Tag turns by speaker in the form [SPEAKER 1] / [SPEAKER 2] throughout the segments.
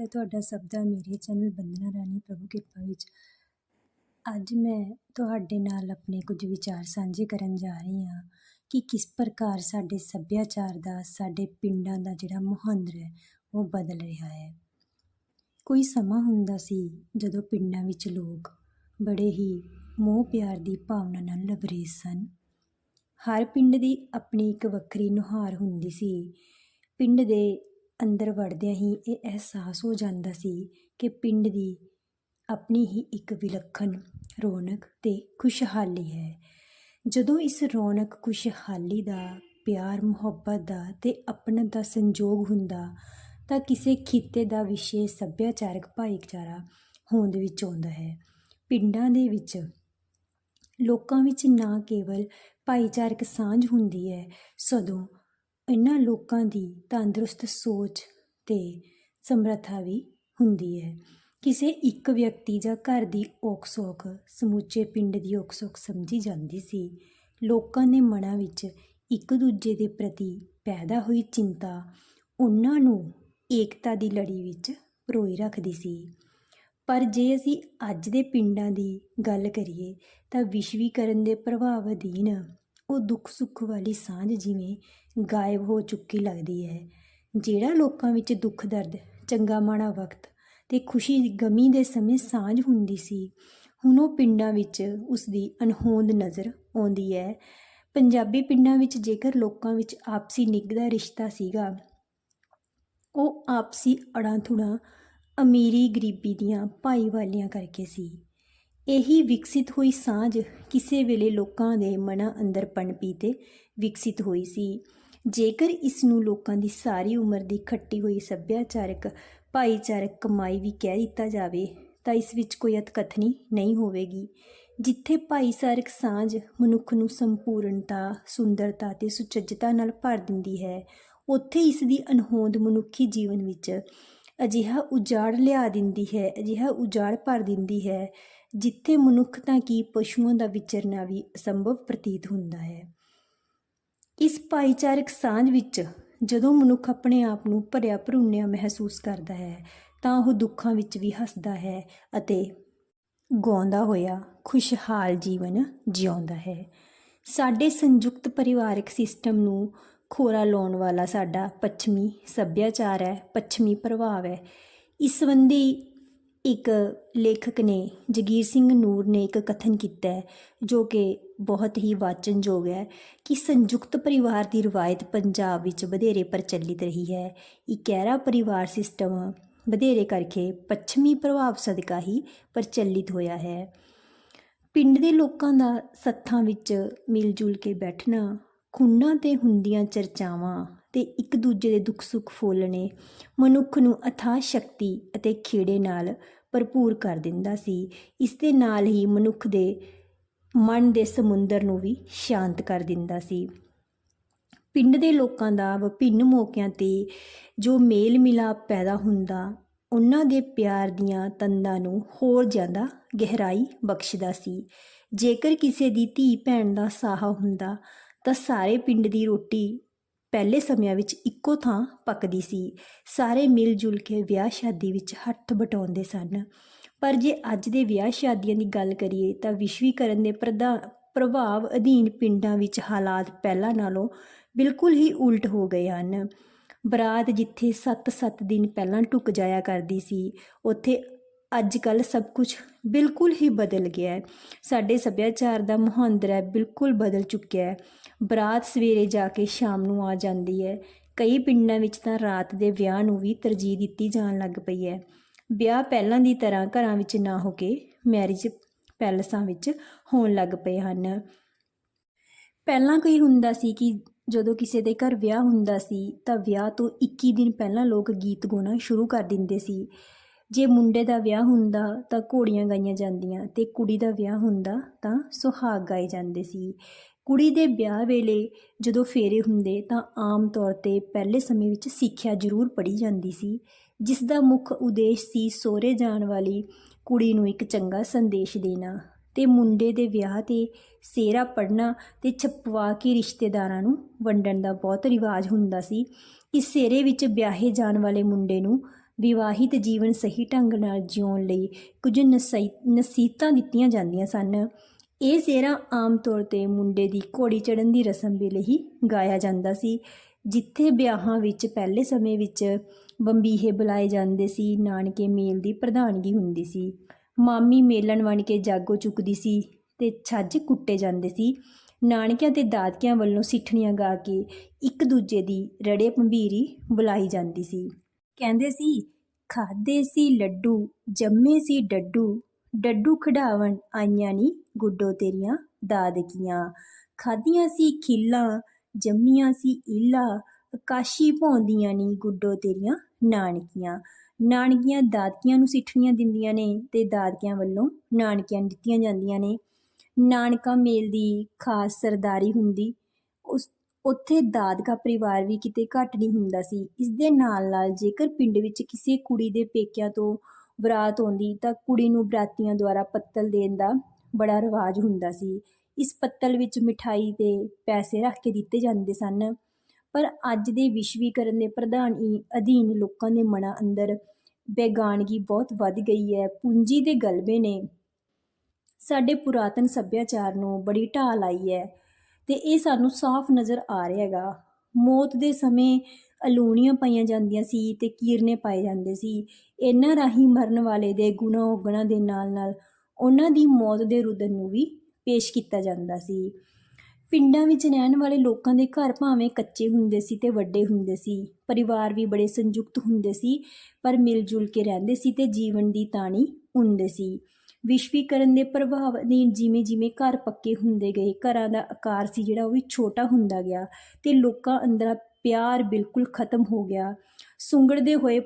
[SPEAKER 1] ਹੈ ਤੁਹਾਡਾ ਸਭ ਦਾ ਮੇਰੇ ਚੈਨਲ ਬੰਦਨਾ ਰਾਣੀ ਪ੍ਰਭੂ ਕਿਰਪਾ ਵਿੱਚ ਅੱਜ ਮੈਂ ਤੁਹਾਡੇ ਨਾਲ ਆਪਣੇ ਕੁਝ ਵਿਚਾਰ ਸਾਂਝੇ ਕਰਨ ਜਾ ਰਹੀ ਹਾਂ ਕਿ ਕਿਸ ਪ੍ਰਕਾਰ ਸਾਡੇ ਸੱਭਿਆਚਾਰ ਦਾ, ਸਾਡੇ ਪਿੰਡਾਂ ਦਾ ਜਿਹੜਾ ਮੁਹਾਂਦਰ ਹੈ, ਉਹ ਬਦਲ ਰਿਹਾ ਹੈ। ਕੋਈ ਸਮਾਂ ਹੁੰਦਾ ਸੀ ਜਦੋਂ ਪਿੰਡਾਂ ਵਿੱਚ ਲੋਕ ਬੜੇ ਹੀ ਮੋਹ ਪਿਆਰ ਦੀ ਭਾਵਨਾ ਨਾਲ ਲਬਰੇਜ਼ ਸਨ। ਹਰ ਪਿੰਡ ਦੀ ਆਪਣੀ ਇੱਕ ਵੱਖਰੀ ਨੁਹਾਰ ਹੁੰਦੀ ਸੀ। ਪਿੰਡ ਦੇ ਅੰਦਰ ਵੜਦਿਆਂ ਹੀ ਇਹ ਅਹਿਸਾਸ ਹੋ ਜਾਂਦਾ ਸੀ ਕਿ ਪਿੰਡ ਦੀ ਆਪਣੀ ਹੀ ਇੱਕ ਵਿਲੱਖਣ ਰੌਣਕ ਅਤੇ ਖੁਸ਼ਹਾਲੀ ਹੈ। ਜਦੋਂ ਇਸ ਰੌਣਕ ਖੁਸ਼ਹਾਲੀ ਦਾ, ਪਿਆਰ, ਮੁਹੱਬਤ ਦਾ ਅਤੇ ਆਪਣਤ ਦਾ ਸੰਯੋਗ ਹੁੰਦਾ, ਤਾਂ ਕਿਸੇ ਖਿੱਤੇ ਦਾ ਵਿਸ਼ੇਸ਼ ਸੱਭਿਆਚਾਰਕ ਭਾਈਚਾਰਾ ਹੋਂਦ ਵਿੱਚ ਆਉਂਦਾ ਹੈ। ਪਿੰਡਾਂ ਦੇ ਵਿੱਚ ਲੋਕਾਂ ਵਿੱਚ ਨਾ ਕੇਵਲ ਭਾਈਚਾਰਕ ਸਾਂਝ ਹੁੰਦੀ ਹੈ, ਸਗੋਂ ਇਹਨਾਂ ਲੋਕਾਂ ਦੀ ਤੰਦਰੁਸਤ ਸੋਚ ਅਤੇ ਸਮਰੱਥਾ ਵੀ ਹੁੰਦੀ ਹੈ। ਕਿਸੇ ਇੱਕ ਵਿਅਕਤੀ ਜਾਂ ਘਰ ਦੀ ਔਖ ਸੌਖ ਸਮੁੱਚੇ ਪਿੰਡ ਦੀ ਔਖ ਸੌਖ ਸਮਝੀ ਜਾਂਦੀ ਸੀ। ਲੋਕਾਂ ਦੇ ਮਨਾਂ ਵਿੱਚ ਇੱਕ ਦੂਜੇ ਦੇ ਪ੍ਰਤੀ ਪੈਦਾ ਹੋਈ ਚਿੰਤਾ ਉਹਨਾਂ ਨੂੰ ਏਕਤਾ ਦੀ ਲੜੀ ਵਿੱਚ ਪਰੋਈ ਰੱਖਦੀ ਸੀ। ਪਰ ਜੇ ਅਸੀਂ ਅੱਜ ਦੇ ਪਿੰਡਾਂ ਦੀ ਗੱਲ ਕਰੀਏ ਤਾਂ ਵਿਸ਼ਵੀਕਰਨ ਦੇ ਪ੍ਰਭਾਵ ਅਧੀਨ ਉਹ ਦੁੱਖ ਸੁੱਖ ਵਾਲੀ ਸਾਂਝ ਜਿਵੇਂ ਗਾਇਬ ਹੋ ਚੁੱਕੀ ਲੱਗਦੀ ਹੈ। ਜਿਹੜਾ ਲੋਕਾਂ ਵਿੱਚ ਦੁੱਖ, ਦਰਦ, ਚੰਗਾ ਮਾੜਾ ਵਕਤ ਤੇ ਖੁਸ਼ੀ ਗਮੀ ਦੇ ਸਮੇਂ ਸਾਂਝ ਹੁੰਦੀ ਸੀ, ਹੁਣ ਉਹ ਪਿੰਡਾਂ ਵਿੱਚ ਉਸ ਦੀ ਅਨਹੋਂਦ ਨਜ਼ਰ ਆਉਂਦੀ ਹੈ। ਪੰਜਾਬੀ ਪਿੰਡਾਂ ਵਿੱਚ ਜੇਕਰ ਲੋਕਾਂ ਵਿੱਚ ਆਪਸੀ ਨਿੱਘ ਦਾ ਰਿਸ਼ਤਾ ਸੀਗਾ, ਉਹ ਆਪਸੀ ਅੜਾਂ ਥੁੜਾਂ ਅਮੀਰੀ ਗਰੀਬੀ ਦੀਆਂ ਭਾਈਵਾਲੀਆਂ ਕਰਕੇ ਸੀ। ਇਹੀ ਵਿਕਸਿਤ ਹੋਈ ਸਾਂਝ ਕਿਸੇ ਵੇਲੇ ਲੋਕਾਂ ਦੇ ਮਨਾਂ ਅੰਦਰ ਪਣਪੀ ਤੇ ਵਿਕਸਿਤ ਹੋਈ ਸੀ। ਜੇਕਰ ਇਸ ਨੂੰ ਲੋਕਾਂ ਦੀ ਸਾਰੀ ਉਮਰ ਦੀ ਖੱਟੀ ਹੋਈ ਸੱਭਿਆਚਾਰਕ, ਭਾਈਚਾਰਕ ਕਮਾਈ ਵੀ ਕਹਿ ਦਿੱਤਾ ਜਾਵੇ, ਤਾਂ ਇਸ ਵਿੱਚ ਕੋਈ ਅਤਕਥਨੀ ਨਹੀਂ ਹੋਵੇਗੀ। ਜਿੱਥੇ ਭਾਈਚਾਰਕ ਸਾਂਝ ਮਨੁੱਖ ਨੂੰ ਸੰਪੂਰਨਤਾ, ਸੁੰਦਰਤਾ ਤੇ ਸੁਚੱਜਤਾ ਨਾਲ ਭਰ ਦਿੰਦੀ ਹੈ, ਉੱਥੇ ਇਸ ਦੀ ਅਨਹੋਂਦ ਮਨੁੱਖੀ ਜੀਵਨ ਵਿੱਚ ਅਜਿਹਾ ਉਜਾੜ ਲਿਆ ਦਿੰਦੀ ਹੈ, ਅਜਿਹਾ ਉਜਾੜ ਭਰ ਦਿੰਦੀ ਹੈ ਜਿੱਥੇ ਮਨੁੱਖ ਤਾਂ ਕੀ ਪਸ਼ੂਆਂ ਦਾ ਵਿਚਰਨਾ ਵੀ ਅਸੰਭਵ ਪ੍ਰਤੀਤ ਹੁੰਦਾ ਹੈ। ਇਸ ਭਾਈਚਾਰਕ ਸਾਂਝ ਵਿੱਚ ਜਦੋਂ ਮਨੁੱਖ ਆਪਣੇ ਆਪ ਨੂੰ ਭਰਿਆ ਭਰੂਨਿਆ ਮਹਿਸੂਸ ਕਰਦਾ ਹੈ, ਤਾਂ ਉਹ ਦੁੱਖਾਂ ਵਿੱਚ ਵੀ ਹੱਸਦਾ ਹੈ ਅਤੇ ਗਾਉਂਦਾ ਹੋਇਆ ਖੁਸ਼ਹਾਲ ਜੀਵਨ ਜਿਉਂਦਾ ਹੈ। ਸਾਡੇ ਸੰਯੁਕਤ ਪਰਿਵਾਰਕ ਸਿਸਟਮ ਨੂੰ ਖੋਰਾ ਲਾਉਣ ਵਾਲਾ ਸਾਡਾ ਪੱਛਮੀ ਸੱਭਿਆਚਾਰ ਹੈ, ਪੱਛਮੀ ਪ੍ਰਭਾਵ ਹੈ। ਇਸ ਸੰਬੰਧੀ ਇੱਕ ਲੇਖਕ ਨੇ, ਜਗੀਰ ਸਿੰਘ ਨੂਰ ਨੇ ਇੱਕ ਕਥਨ ਕੀਤਾ ਹੈ, ਜੋ ਕਿ ਬਹੁਤ ਹੀ ਵਾਚਨਯੋਗ ਹੈ ਕਿ ਸੰਯੁਕਤ ਪਰਿਵਾਰ ਦੀ ਰਵਾਇਤ ਪੰਜਾਬ ਵਿੱਚ ਵਧੇਰੇ ਪ੍ਰਚਲਿਤ ਰਹੀ ਹੈ। ਇਕਹਿਰਾ ਪਰਿਵਾਰ ਸਿਸਟਮ ਵਧੇਰੇ ਕਰਕੇ ਪੱਛਮੀ ਪ੍ਰਭਾਵ ਸਦਕਾ ਹੀ ਪ੍ਰਚਲਿਤ ਹੋਇਆ ਹੈ। ਪਿੰਡ ਦੇ ਲੋਕਾਂ ਦਾ ਸੱਥਾਂ ਵਿੱਚ ਮਿਲ ਜੁਲ ਕੇ ਬੈਠਣਾ, ਖੁੰਨਾਂ ਤੇ ਹੁੰਦੀਆਂ ਚਰਚਾਵਾਂ ਤੇ ਇੱਕ ਦੂਜੇ ਦੇ ਦੁੱਖ ਸੁੱਖ ਫੋਲਣੇ, ਮਨੁੱਖ ਨੂੰ ਅਥਾਹ ਸ਼ਕਤੀ ਅਤੇ ਖੇੜੇ ਨਾਲ ਭਰਪੂਰ ਕਰ ਦਿੰਦਾ ਸੀ। ਇਸ ਦੇ ਨਾਲ ਹੀ ਮਨੁੱਖ ਦੇ ਮਨ ਦੇ ਸਮੁੰਦਰ ਨੂੰ ਵੀ ਸ਼ਾਂਤ ਕਰ ਦਿੰਦਾ ਸੀ। ਪਿੰਡ ਦੇ ਲੋਕਾਂ ਦਾ ਵਿਭਿੰਨ ਮੌਕਿਆਂ ਤੇ ਜੋ ਮੇਲ ਮਿਲਾਪ ਪੈਦਾ ਹੁੰਦਾ, ਉਹਨਾਂ ਦੇ ਪਿਆਰ ਦੀਆਂ ਤੰਦਾਂ ਨੂੰ ਹੋਰ ਜ਼ਿਆਦਾ ਗਹਿਰਾਈ ਬਖਸ਼ਦਾ ਸੀ। ਜੇਕਰ ਕਿਸੇ ਦੀ ਧੀ ਭੈਣ ਦਾ ਸਾਹ ਹੁੰਦਾ, ਤਾਂ ਸਾਰੇ ਪਿੰਡ ਦੀ ਰੋਟੀ ਪਹਿਲੇ ਸਮਿਆਂ ਵਿੱਚ ਇੱਕੋ ਥਾਂ ਪੱਕਦੀ ਸੀ। ਸਾਰੇ ਮਿਲ ਜੁਲ ਕੇ ਵਿਆਹ ਸ਼ਾਦੀ ਵਿੱਚ ਹੱਥ ਬਟਾਉਂਦੇ ਸਨ। ਪਰ ਜੇ ਅੱਜ ਦੇ ਵਿਆਹ ਸ਼ਾਦੀਆਂ ਦੀ ਗੱਲ ਕਰੀਏ ਤਾਂ ਵਿਸ਼ਵੀਕਰਨ ਦੇ ਪ੍ਰਧਾਨ ਪ੍ਰਭਾਵ ਅਧੀਨ ਪਿੰਡਾਂ ਵਿੱਚ ਹਾਲਾਤ ਪਹਿਲਾਂ ਨਾਲੋਂ ਬਿਲਕੁਲ ਹੀ ਉਲਟ ਹੋ ਗਏ ਹਨ। ਬਰਾਤ ਜਿੱਥੇ 7-7 ਦਿਨ ਪਹਿਲਾਂ ਟੁਕ ਜਾਇਆ ਕਰਦੀ ਸੀ, ਉੱਥੇ ਅੱਜ ਕੱਲ ਸਭ ਕੁਝ ਬਿਲਕੁਲ ਹੀ ਬਦਲ ਗਿਆ ਹੈ। ਸਾਡੇ ਸੱਭਿਆਚਾਰ ਦਾ ਮੁਹਾਂਦਰ ਹੈ ਬਿਲਕੁਲ ਬਦਲ ਚੁੱਕਿਆ ਹੈ। ਬਰਾਤ ਸਵੇਰੇ ਜਾ ਕੇ ਸ਼ਾਮ ਨੂੰ ਆ ਜਾਂਦੀ ਹੈ। ਕਈ ਪਿੰਡਾਂ ਵਿੱਚ ਤਾਂ ਰਾਤ ਦੇ ਵਿਆਹ ਨੂੰ ਵੀ ਤਰਜੀਹ ਦਿੱਤੀ ਜਾਣ ਲੱਗ ਪਈ ਹੈ। ਵਿਆਹ ਪਹਿਲਾਂ ਦੀ ਤਰ੍ਹਾਂ ਘਰਾਂ ਵਿੱਚ ਨਾ ਹੋ ਕੇ ਮੈਰਿਜ ਪੈਲਸਾਂ ਵਿੱਚ ਹੋਣ ਲੱਗ ਪਏ ਹਨ। ਪਹਿਲਾਂ ਕੋਈ ਹੁੰਦਾ ਸੀ ਕਿ ਜਦੋਂ ਕਿਸੇ ਦੇ ਘਰ ਵਿਆਹ ਹੁੰਦਾ ਸੀ ਤਾਂ ਵਿਆਹ ਤੋਂ 21 ਦਿਨ ਪਹਿਲਾਂ ਲੋਕ ਗੀਤ ਗਾਉਣਾ ਸ਼ੁਰੂ ਕਰ ਦਿੰਦੇ ਸੀ। ਜੇ ਮੁੰਡੇ ਦਾ ਵਿਆਹ ਹੁੰਦਾ ਤਾਂ ਘੋੜੀਆਂ ਗਾਈਆਂ ਜਾਂਦੀਆਂ ਤੇ ਕੁੜੀ ਦਾ ਵਿਆਹ ਹੁੰਦਾ ਤਾਂ ਸੁਹਾਗ ਗਾਏ ਜਾਂਦੇ ਸੀ। ਕੁੜੀ ਦੇ ਵਿਆਹ ਵੇਲੇ ਜਦੋਂ ਫੇਰੇ ਹੁੰਦੇ ਤਾਂ ਆਮ ਤੌਰ ਤੇ ਪਹਿਲੇ ਸਮੇਂ ਵਿੱਚ ਸਿੱਖਿਆ ਜ਼ਰੂਰ ਪੜ੍ਹੀ ਜਾਂਦੀ ਸੀ। ਜਿਸ ਦਾ ਮੁੱਖ ਉਦੇਸ਼ ਸੀ ਸੋਹਰੇ ਜਾਣ ਵਾਲੀ ਕੁੜੀ ਨੂੰ ਇੱਕ ਚੰਗਾ ਸੰਦੇਸ਼ ਦੇਣਾ ਤੇ ਮੁੰਡੇ ਦੇ ਵਿਆਹ ਤੇ ਸੇਰਾ ਪੜਨਾ ਤੇ ਛਪਵਾ ਕੇ ਰਿਸ਼ਤੇਦਾਰਾਂ ਨੂੰ ਵੰਡਣ ਦਾ ਬਹੁਤ ਰਿਵਾਜ ਹੁੰਦਾ ਸੀ। ਇਸ ਸੇਰੇ ਵਿੱਚ ਵਿਆਹੇ ਜਾਣ ਵਾਲੇ ਮੁੰਡੇ ਨੂੰ ਵਿਵਾਹਿਤ ਜੀਵਨ ਸਹੀ ਢੰਗ ਨਾਲ ਜਿਉਣ ਲਈ ਕੁਝ ਨਸੀ ਨਸੀਹਤਾਂ ਦਿੱਤੀਆਂ ਜਾਂਦੀਆਂ ਸਨ। ਇਹ ਸਿਹਰਾ ਆਮ ਤੌਰ 'ਤੇ ਮੁੰਡੇ ਦੀ ਘੋੜੀ ਚੜ੍ਹਨ ਦੀ ਰਸਮ ਵੇਲੇ ਹੀ ਗਾਇਆ ਜਾਂਦਾ ਸੀ, ਜਿੱਥੇ ਵਿਆਹਾਂ ਵਿੱਚ ਪਹਿਲੇ ਸਮੇਂ ਵਿੱਚ ਬੰਬੀਹੇ ਬੁਲਾਏ ਜਾਂਦੇ ਸੀ, ਨਾਨਕੇ ਮੇਲ ਦੀ ਪ੍ਰਧਾਨਗੀ ਹੁੰਦੀ ਸੀ। ਮਾਮੀ ਮੇਲਣ ਬਣ ਕੇ ਜਾਗੋ ਚੁੱਕਦੀ ਸੀ ਤੇ ਛੱਜ ਕੁੱਟੇ ਜਾਂਦੇ ਸੀ। ਨਾਨਕਿਆਂ ਤੇ ਦਾਦਕਿਆਂ ਵੱਲੋਂ ਸਿੱਠਣੀਆਂ ਗਾ ਕੇ ਇੱਕ ਦੂਜੇ ਦੀ ਰੜੇ ਭੰਬੀਰੀ ਬੁਲਾਈ ਜਾਂਦੀ ਸੀ। ਕਹਿੰਦੇ ਸੀ, ਖਾਦੇ ਸੀ ਲੱਡੂ, ਜੰਮੇ ਸੀ ਡੱਡੂ ਡੱਡੂ ਖਿਡਾਵਣ ਆਈਆਂ ਨੀ ਗੁੱਡੋ ਤੇਰੀਆਂ ਦਾਦਕੀਆਂ। ਖਾਦੀਆਂ ਸੀ ਖਿੱਲਾਂ, ਜੰਮੀਆਂ ਸੀ ਈਲਾ ਆਕਾਸ਼ੀ ਭੌਂਦੀਆਂ ਨੀ ਗੁੱਡੋ ਤੇਰੀਆਂ ਨਾਨਕੀਆਂ। ਨਾਨਕੀਆਂ ਦਾਦਕੀਆਂ ਨੂੰ ਸਿੱਠਣੀਆਂ ਦਿੰਦੀਆਂ ਨੇ ਤੇ ਦਾਦਕਿਆਂ ਵੱਲੋਂ ਨਾਨਕੀਆਂ ਦਿੱਤੀਆਂ ਜਾਂਦੀਆਂ ਨੇ। ਨਾਨਕਾ ਮੇਲ ਦੀ ਖਾਸ ਸਰਦਾਰੀ ਹੁੰਦੀ, ਉਸ ਉੱਥੇ ਦਾਦਕਾ ਪਰਿਵਾਰ ਵੀ ਕਿਤੇ ਘੱਟ ਨਹੀਂ ਹੁੰਦਾ ਸੀ। ਇਸ ਦੇ ਨਾਲ ਨਾਲ ਜੇਕਰ ਪਿੰਡ ਵਿੱਚ ਕਿਸੇ ਕੁੜੀ ਦੇ ਪੇਕਿਆਂ ਤੋਂ ਬਰਾਤ ਆਉਂਦੀ ਤਾਂ ਕੁੜੀ ਨੂੰ ਬਰਾਤੀਆਂ ਦੁਆਰਾ ਪੱਤਲ ਦੇਣ ਦਾ ਬੜਾ ਰਿਵਾਜ ਹੁੰਦਾ ਸੀ। ਇਸ ਪੱਤਲ ਵਿੱਚ ਮਿਠਾਈ ਤੇ ਪੈਸੇ ਰੱਖ ਕੇ ਦਿੱਤੇ ਜਾਂਦੇ ਸਨ। ਪਰ ਅੱਜ ਦੇ ਵਿਸ਼ਵੀਕਰਨ ਦੇ ਪ੍ਰਧਾਨ ਹੀ ਅਧੀਨ ਲੋਕਾਂ ਦੇ ਮਨਾਂ ਅੰਦਰ ਬੇਗਾਨਗੀ ਬਹੁਤ ਵੱਧ ਗਈ ਹੈ। ਪੂੰਜੀ ਦੇ ਗਲਬੇ ਨੇ ਸਾਡੇ ਪੁਰਾਤਨ ਸੱਭਿਆਚਾਰ ਨੂੰ ਬੜੀ ਢਾਲ ਆਈ ਹੈ। ਤੇ ਇਹ ਸਾਨੂੰ ਸਾਫ਼ ਨਜ਼ਰ ਆ ਰਿਹਾ ਹੈਗਾ। ਮੌਤ ਦੇ ਸਮੇਂ ਅਲੂਣੀਆਂ ਪਾਈਆਂ ਜਾਂਦੀਆਂ ਸੀ ਤੇ ਕੀਰਨੇ ਪਾਏ ਜਾਂਦੇ ਸੀ। ਇਹਨਾਂ ਰਾਹੀਂ ਮਰਨ ਵਾਲੇ ਦੇ ਗੁਨਾਹ ਉਗਣਾ ਦੇ ਨਾਲ ਨਾਲ ਉਹਨਾਂ ਦੀ ਮੌਤ ਦੇ ਰੁਦਨ ਨੂੰ ਵੀ ਪੇਸ਼ ਕੀਤਾ ਜਾਂਦਾ ਸੀ। ਪਿੰਡਾਂ ਵਿੱਚ ਰਹਿਣ ਵਾਲੇ ਲੋਕਾਂ ਦੇ ਘਰ ਭਾਵੇਂ ਕੱਚੇ ਹੁੰਦੇ ਸੀ ਤੇ ਵੱਡੇ ਹੁੰਦੇ ਸੀ, ਪਰਿਵਾਰ ਵੀ ਬੜੇ ਸੰਯੁਕਤ ਹੁੰਦੇ ਸੀ, ਪਰ ਮਿਲ ਜੁਲ ਕੇ ਰਹਿੰਦੇ ਸੀ ਤੇ ਜੀਵਨ ਦੀ ਤਾਣੀ ਹੁੰਦੇ ਸੀ। ਵਿਸ਼ਵੀਕਰਨ ਦੇ ਪ੍ਰਭਾਵ ਅਧੀਨ ਜਿਵੇਂ ਜਿਵੇਂ ਘਰ ਪੱਕੇ ਹੁੰਦੇ ਗਏ, ਘਰਾਂ ਦਾ ਆਕਾਰ ਸੀ ਜਿਹੜਾ ਉਹ ਵੀ ਛੋਟਾ ਹੁੰਦਾ ਗਿਆ ਤੇ ਲੋਕਾਂ ਅੰਦਰ ਪਿਆਰ ਬਿਲਕੁਲ ਖਤਮ ਹੋ ਗਿਆ। ਸੁੰਗੜਦੇ ਹੋਏ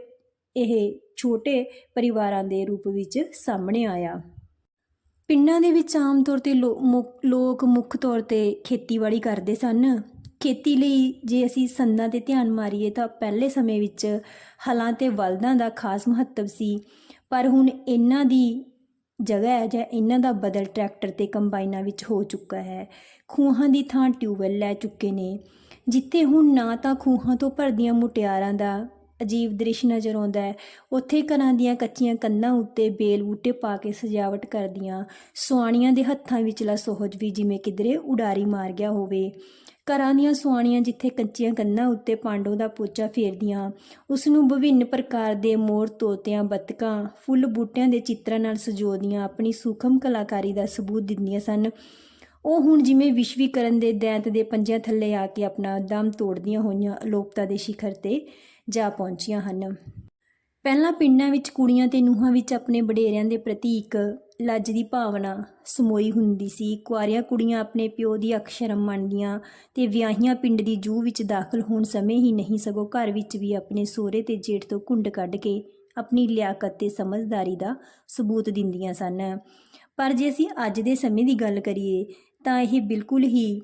[SPEAKER 1] ਇਹ ਛੋਟੇ ਪਰਿਵਾਰਾਂ ਦੇ ਰੂਪ ਵਿੱਚ ਸਾਹਮਣੇ ਆਇਆ। ਪਿੰਡਾਂ ਦੇ ਵਿੱਚ ਆਮ ਤੌਰ ਤੇ ਲੋ- ਮੁ- ਲੋਕ ਮੁੱਖ ਤੌਰ ਤੇ ਖੇਤੀਬਾੜੀ ਕਰਦੇ ਸਨ। ਖੇਤੀ ਲਈ ਜੇ ਅਸੀਂ ਸੰਦਾਂ ਤੇ ਧਿਆਨ ਮਾਰੀਏ ਤਾਂ ਪਹਿਲੇ ਸਮੇਂ ਵਿੱਚ ਹਲਾਂ ਤੇ ਬਲਦਾਂ ਦਾ ਖਾਸ ਮਹੱਤਵ ਸੀ। ਪਰ ਹੁਣ ਇਹਨਾਂ ਦੀ ਜਗ੍ਹਾ ਹੈ ਜਾਂ ਇਹਨਾਂ ਦਾ ਬਦਲ ਟਰੈਕਟਰ ਤੇ ਕੰਬਾਈਨਾਂ ਵਿੱਚ ਹੋ ਚੁੱਕਾ ਹੈ। ਖੂਹਾਂ ਦੀ ਥਾਂ ਟਿਊਬਵੈੱਲ ਲੈ ਚੁੱਕੇ ਨੇ, ਜਿੱਥੇ ਹੁਣ ਨਾ ਤਾਂ ਖੂਹਾਂ ਤੋਂ ਭਰਦੀਆਂ ਮੁਟਿਆਰਾਂ ਦਾ ਅਜੀਬ ਦ੍ਰਿਸ਼ ਨਜ਼ਰ ਆਉਂਦਾ ਹੈ। ਉੱਥੇ ਘਰਾਂ ਦੀਆਂ ਕੱਚੀਆਂ ਕੰਧਾਂ ਉੱਤੇ ਬੇਲ ਬੂਟੇ ਪਾ ਕੇ ਸਜਾਵਟ ਕਰਦੀਆਂ, ਸੁਆਣੀਆਂ ਦੇ ਹੱਥਾਂ ਵਿਚਲਾ ਸੋਹਜ ਵੀ ਜਿਵੇਂ ਕਿਧਰੇ ਉਡਾਰੀ ਮਾਰ ਗਿਆ ਹੋਵੇ। ਘਰਾਂ ਦੀਆਂ ਸੁਆਣੀਆਂ ਜਿੱਥੇ ਕੱਚੀਆਂ ਕੰਧਾਂ ਉੱਤੇ ਪਾਂਡੋ ਦਾ ਪੋਚਾ ਫੇਰਦੀਆਂ ਉਸ ਨੂੰ ਵਿਭਿੰਨ ਪ੍ਰਕਾਰ ਦੇ ਮੋਰ, ਤੋਤਿਆਂ, ਬੱਤਕਾਂ, ਫੁੱਲ ਬੂਟਿਆਂ ਦੇ ਚਿੱਤਰਾਂ ਨਾਲ ਸਜੋਦੀਆਂ ਆਪਣੀ ਸੂਖਮ ਕਲਾਕਾਰੀ ਦਾ ਸਬੂਤ ਦਿੰਦੀਆਂ ਸਨ। ਉਹ ਹੁਣ ਜਿਵੇਂ ਵਿਸ਼ਵੀਕਰਨ ਦੇ ਦੈਂਤ ਦੇ ਪੰਜਿਆਂ ਥੱਲੇ ਆ ਕੇ ਆਪਣਾ ਦਮ ਤੋੜਦੀਆਂ ਹੋਈਆਂ ਅਲੋਪਤਾ ਦੇ ਸ਼ਿਖਰ ਤੇ ਜਾ ਪਹੁੰਚੀਆਂ ਹਨ। ਪਹਿਲਾਂ ਪਿੰਡਾਂ ਵਿੱਚ ਕੁੜੀਆਂ ਤੇ ਨੂੰਹਾਂ ਵਿੱਚ ਆਪਣੇ ਵਡੇਰਿਆਂ ਦੇ ਪ੍ਰਤੀ ਇੱਕ ਲੱਜ ਦੀ ਭਾਵਨਾ ਸਮੋਈ ਹੁੰਦੀ ਸੀ। ਕੁਆਰੀਆਂ ਕੁੜੀਆਂ ਆਪਣੇ ਪਿਓ ਦੀ ਅਕਸ਼ਰਮ ਮੰਨਦੀਆਂ ਤੇ ਵਿਆਹੀਆਂ ਪਿੰਡ ਦੀ ਜੂਹ ਵਿੱਚ ਦਾਖਲ ਹੋਣ ਸਮੇਂ ਹੀ ਨਹੀਂ ਸਗੋਂ ਘਰ ਵਿੱਚ ਵੀ ਆਪਣੇ ਸੋਹਰੇ ਤੇ ਜੇਠ ਤੋਂ ਘੁੰਡ ਕੱਢ ਕੇ ਆਪਣੀ ਲਿਆਕਤ ਤੇ ਸਮਝਦਾਰੀ ਦਾ ਸਬੂਤ ਦਿੰਦੀਆਂ ਸਨ। ਪਰ ਜੇ ਅਸੀਂ ਅੱਜ ਦੇ ਸਮੇਂ ਦੀ ਗੱਲ ਕਰੀਏ ਤਾਂ ਇਹ ਬਿਲਕੁਲ ਹੀ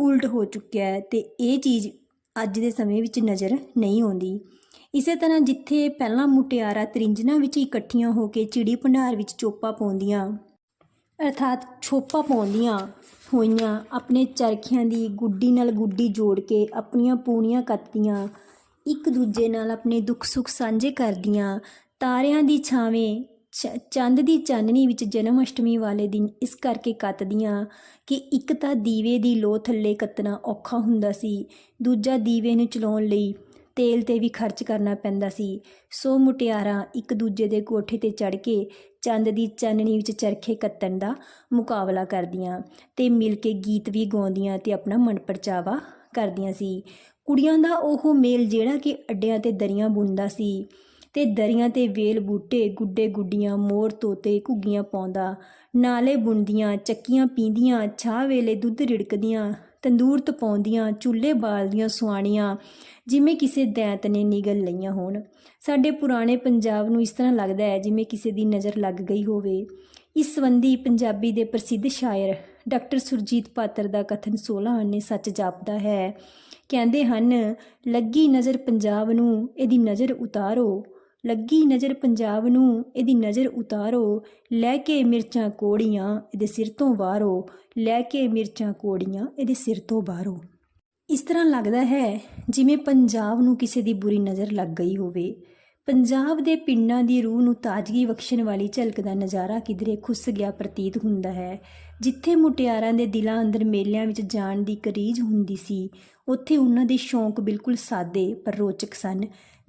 [SPEAKER 1] ਉਲਟ ਹੋ ਚੁੱਕਿਆ ਹੈ ਤੇ ਇਹ ਚੀਜ਼ ਅੱਜ ਦੇ ਸਮੇਂ ਵਿੱਚ ਨਜ਼ਰ ਨਹੀਂ ਆਉਂਦੀ। ਇਸੇ ਤਰ੍ਹਾਂ ਜਿੱਥੇ ਪਹਿਲਾਂ ਮੁਟਿਆਰਾਂ ਤ੍ਰਿੰਜਨਾ ਵਿੱਚ ਇਕੱਠੀਆਂ ਹੋ ਕੇ ਚਿੜੀ ਭੰਡਾਰ ਵਿੱਚ ਚੋਪਾ ਪਾਉਂਦੀਆਂ, ਅਰਥਾਤ ਛੋਪਾ ਪਾਉਂਦੀਆਂ ਹੋਈਆਂ, ਆਪਣੇ ਚਰਖਿਆਂ ਦੀ ਗੁੱਡੀ ਨਾਲ ਗੁੱਡੀ ਜੋੜ ਕੇ ਆਪਣੀਆਂ ਪੂਣੀਆਂ ਕੱਤਦੀਆਂ ਇੱਕ ਦੂਜੇ ਨਾਲ ਆਪਣੇ ਦੁੱਖ ਸੁੱਖ ਸਾਂਝੇ ਕਰਦੀਆਂ, ਤਾਰਿਆਂ ਦੀ ਛਾਵੇਂ, ਚ- ਚੰਦ ਦੀ ਚਾਨਣੀ ਵਿੱਚ ਜਨਮ ਅਸ਼ਟਮੀ ਵਾਲੇ ਦਿਨ ਇਸ ਕਰਕੇ ਕੱਤਦੀਆਂ ਕਿ ਇੱਕ ਤਾਂ ਦੀਵੇ ਦੀ ਲੋ ਥੱਲੇ ਕੱਤਣਾ ਔਖਾ ਹੁੰਦਾ ਸੀ, ਦੂਜਾ ਦੀਵੇ ਨੂੰ ਚਲਾਉਣ ਲਈ ਤੇਲ ਤੇ ਵੀ ਖਰਚ ਕਰਨਾ ਪੈਂਦਾ ਸੀ। ਸੋ ਮੁਟਿਆਰਾਂ ਇੱਕ ਦੂਜੇ ਦੇ ਕੋਠੇ ਤੇ ਚੜ ਕੇ ਚੰਦ ਦੀ ਚਾਨਣੀ ਵਿੱਚ ਚਰਖੇ ਕੱਤਣ ਦਾ ਮੁਕਾਬਲਾ ਕਰਦੀਆਂ ਤੇ ਮਿਲ ਕੇ ਗੀਤ ਵੀ ਗਾਉਂਦੀਆਂ ਤੇ ਆਪਣਾ ਮਨਪਰਚਾਵਾ ਕਰਦੀਆਂ ਸੀ। ਕੁੜੀਆਂ ਦਾ ਉਹ ਮੇਲ ਜਿਹੜਾ ਕਿ ਅੱਡਿਆਂ ਤੇ ਦਰੀਆਂ ਬੁਣਦਾ ਸੀ ਤੇ ਦਰੀਆਂ ਤੇ ਵੇਲ ਬੂਟੇ, ਗੁੱਡੇ ਗੁੱਡੀਆਂ, ਮੋਰ ਤੋਤੇ, ਘੁੱਗੀਆਂ ਪਾਉਂਦਾ। ਨਾਲੇ ਬੁਣਦੀਆਂ, ਚੱਕੀਆਂ ਪੀਂਦੀਆਂ, ਛਾਹ ਵੇਲੇ ਦੁੱਧ ਰਿੜਕਦੀਆਂ ਤੰਦੂਰ ਤਪਾਉਂਦੀਆਂ, ਚੁੱਲ੍ਹੇ ਬਾਲਦੀਆਂ ਸੁਆਣੀਆਂ, ਜਿਵੇਂ ਕਿਸੇ ਦੈਂਤ ਨੇ ਨਿਗਲ ਲਈਆਂ ਹੋਣ। ਸਾਡੇ ਪੁਰਾਣੇ ਪੰਜਾਬ ਨੂੰ ਇਸ ਤਰ੍ਹਾਂ ਲੱਗਦਾ ਹੈ ਜਿਵੇਂ ਕਿਸੇ ਦੀ ਨਜ਼ਰ ਲੱਗ ਗਈ ਹੋਵੇ। ਇਸ ਸੰਬੰਧੀ ਪੰਜਾਬੀ ਦੇ ਪ੍ਰਸਿੱਧ ਸ਼ਾਇਰ ਡਾਕਟਰ ਸੁਰਜੀਤ ਪਾਤਰ ਦਾ ਕਥਨ 16 ਆਨੇ ਸੱਚ ਜਾਪਦਾ ਹੈ। ਕਹਿੰਦੇ ਹਨ, ਲੱਗੀ ਨਜ਼ਰ ਪੰਜਾਬ ਨੂੰ, ਇਹਦੀ ਨਜ਼ਰ ਉਤਾਰੋ। ਲੱਗੀ ਨਜ਼ਰ ਪੰਜਾਬ ਨੂੰ, ਇਹਦੀ ਨਜ਼ਰ ਉਤਾਰੋ। ਲੈ ਕੇ ਮਿਰਚਾਂ ਕੋੜੀਆਂ, ਇਹਦੇ ਸਿਰ ਤੋਂ ਵਾਰੋ। ਲੈ ਕੇ ਮਿਰਚਾਂ ਕੋੜੀਆਂ, ਇਹਦੇ ਸਿਰ ਤੋਂ ਬਾਹਰੋ ਇਸ ਤਰ੍ਹਾਂ ਲੱਗਦਾ ਹੈ, ਜਿਵੇਂ ਪੰਜਾਬ ਨੂੰ ਕਿਸੇ ਦੀ ਬੁਰੀ ਨਜ਼ਰ ਲੱਗ ਗਈ ਹੋਵੇ। ਪੰਜਾਬ ਦੇ ਪਿੰਡਾਂ ਦੀ ਰੂਹ ਨੂੰ ਤਾਜ਼ਗੀ ਬਖਸ਼ਣ ਵਾਲੀ ਝਲਕ ਦਾ ਨਜ਼ਾਰਾ ਕਿਧਰੇ ਖੁੱਸ ਗਿਆ ਪ੍ਰਤੀਤ ਹੁੰਦਾ ਹੈ। ਜਿੱਥੇ ਮੁਟਿਆਰਾਂ ਦੇ ਦਿਲਾਂ ਅੰਦਰ ਮੇਲਿਆਂ ਵਿੱਚ ਜਾਣ ਦੀ ਕਰੀਜ਼ ਹੁੰਦੀ ਸੀ, ਉੱਥੇ ਉਹਨਾਂ ਦੇ ਸ਼ੌਂਕ ਬਿਲਕੁਲ ਸਾਦੇ ਪਰ ਰੋਚਕ ਸਨ।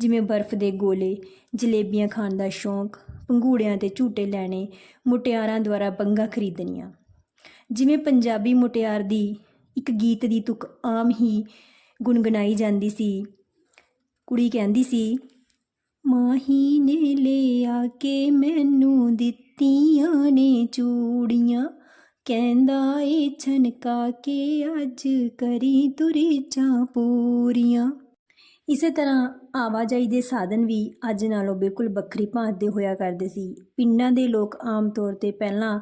[SPEAKER 1] ਜਿਵੇਂ ਬਰਫ਼ ਦੇ ਗੋਲੇ, ਜਲੇਬੀਆਂ ਖਾਣ ਦਾ ਸ਼ੌਂਕ, ਪੰਘੂੜਿਆਂ ਤੇ ਝੂਟੇ ਲੈਣੇ, ਮੁਟਿਆਰਾਂ ਦੁਆਰਾ ਬੰਗਾ ਖਰੀਦਣੀਆਂ। ਜਿਵੇਂ ਪੰਜਾਬੀ ਮੁਟਿਆਰ ਦੀ ਇੱਕ ਗੀਤ ਦੀ ਤੁਕ ਆਮ ਹੀ ਗੁੰਗਣਾਈ ਜਾਂਦੀ ਸੀ। ਕੁੜੀ ਕਹਿੰਦੀ ਸੀ, ਮਾਹੀ ਨੇ ਲਿਆ ਕੇ ਮੈਨੂੰ ਦਿੱਤੀਆਂ ਨੇ ਚੂੜੀਆਂ। ਕਹਿੰਦਾ ਏ ਛਨਕਾ ਕੇ ਅੱਜ ਕਰੀ ਤੁਰੀ ਚਾ ਪੂਰੀਆਂ। ਇਸੇ ਤਰ੍ਹਾਂ ਆਵਾਜਾਈ ਦੇ ਸਾਧਨ ਵੀ ਅੱਜ ਨਾਲੋਂ ਬਿਲਕੁਲ ਵੱਖਰੀ ਭਾਂਤ ਦੇ ਹੋਇਆ ਕਰਦੇ ਸੀ। ਪਿੰਡਾਂ ਦੇ ਲੋਕ ਆਮ ਤੌਰ ਤੇ ਪਹਿਲਾਂ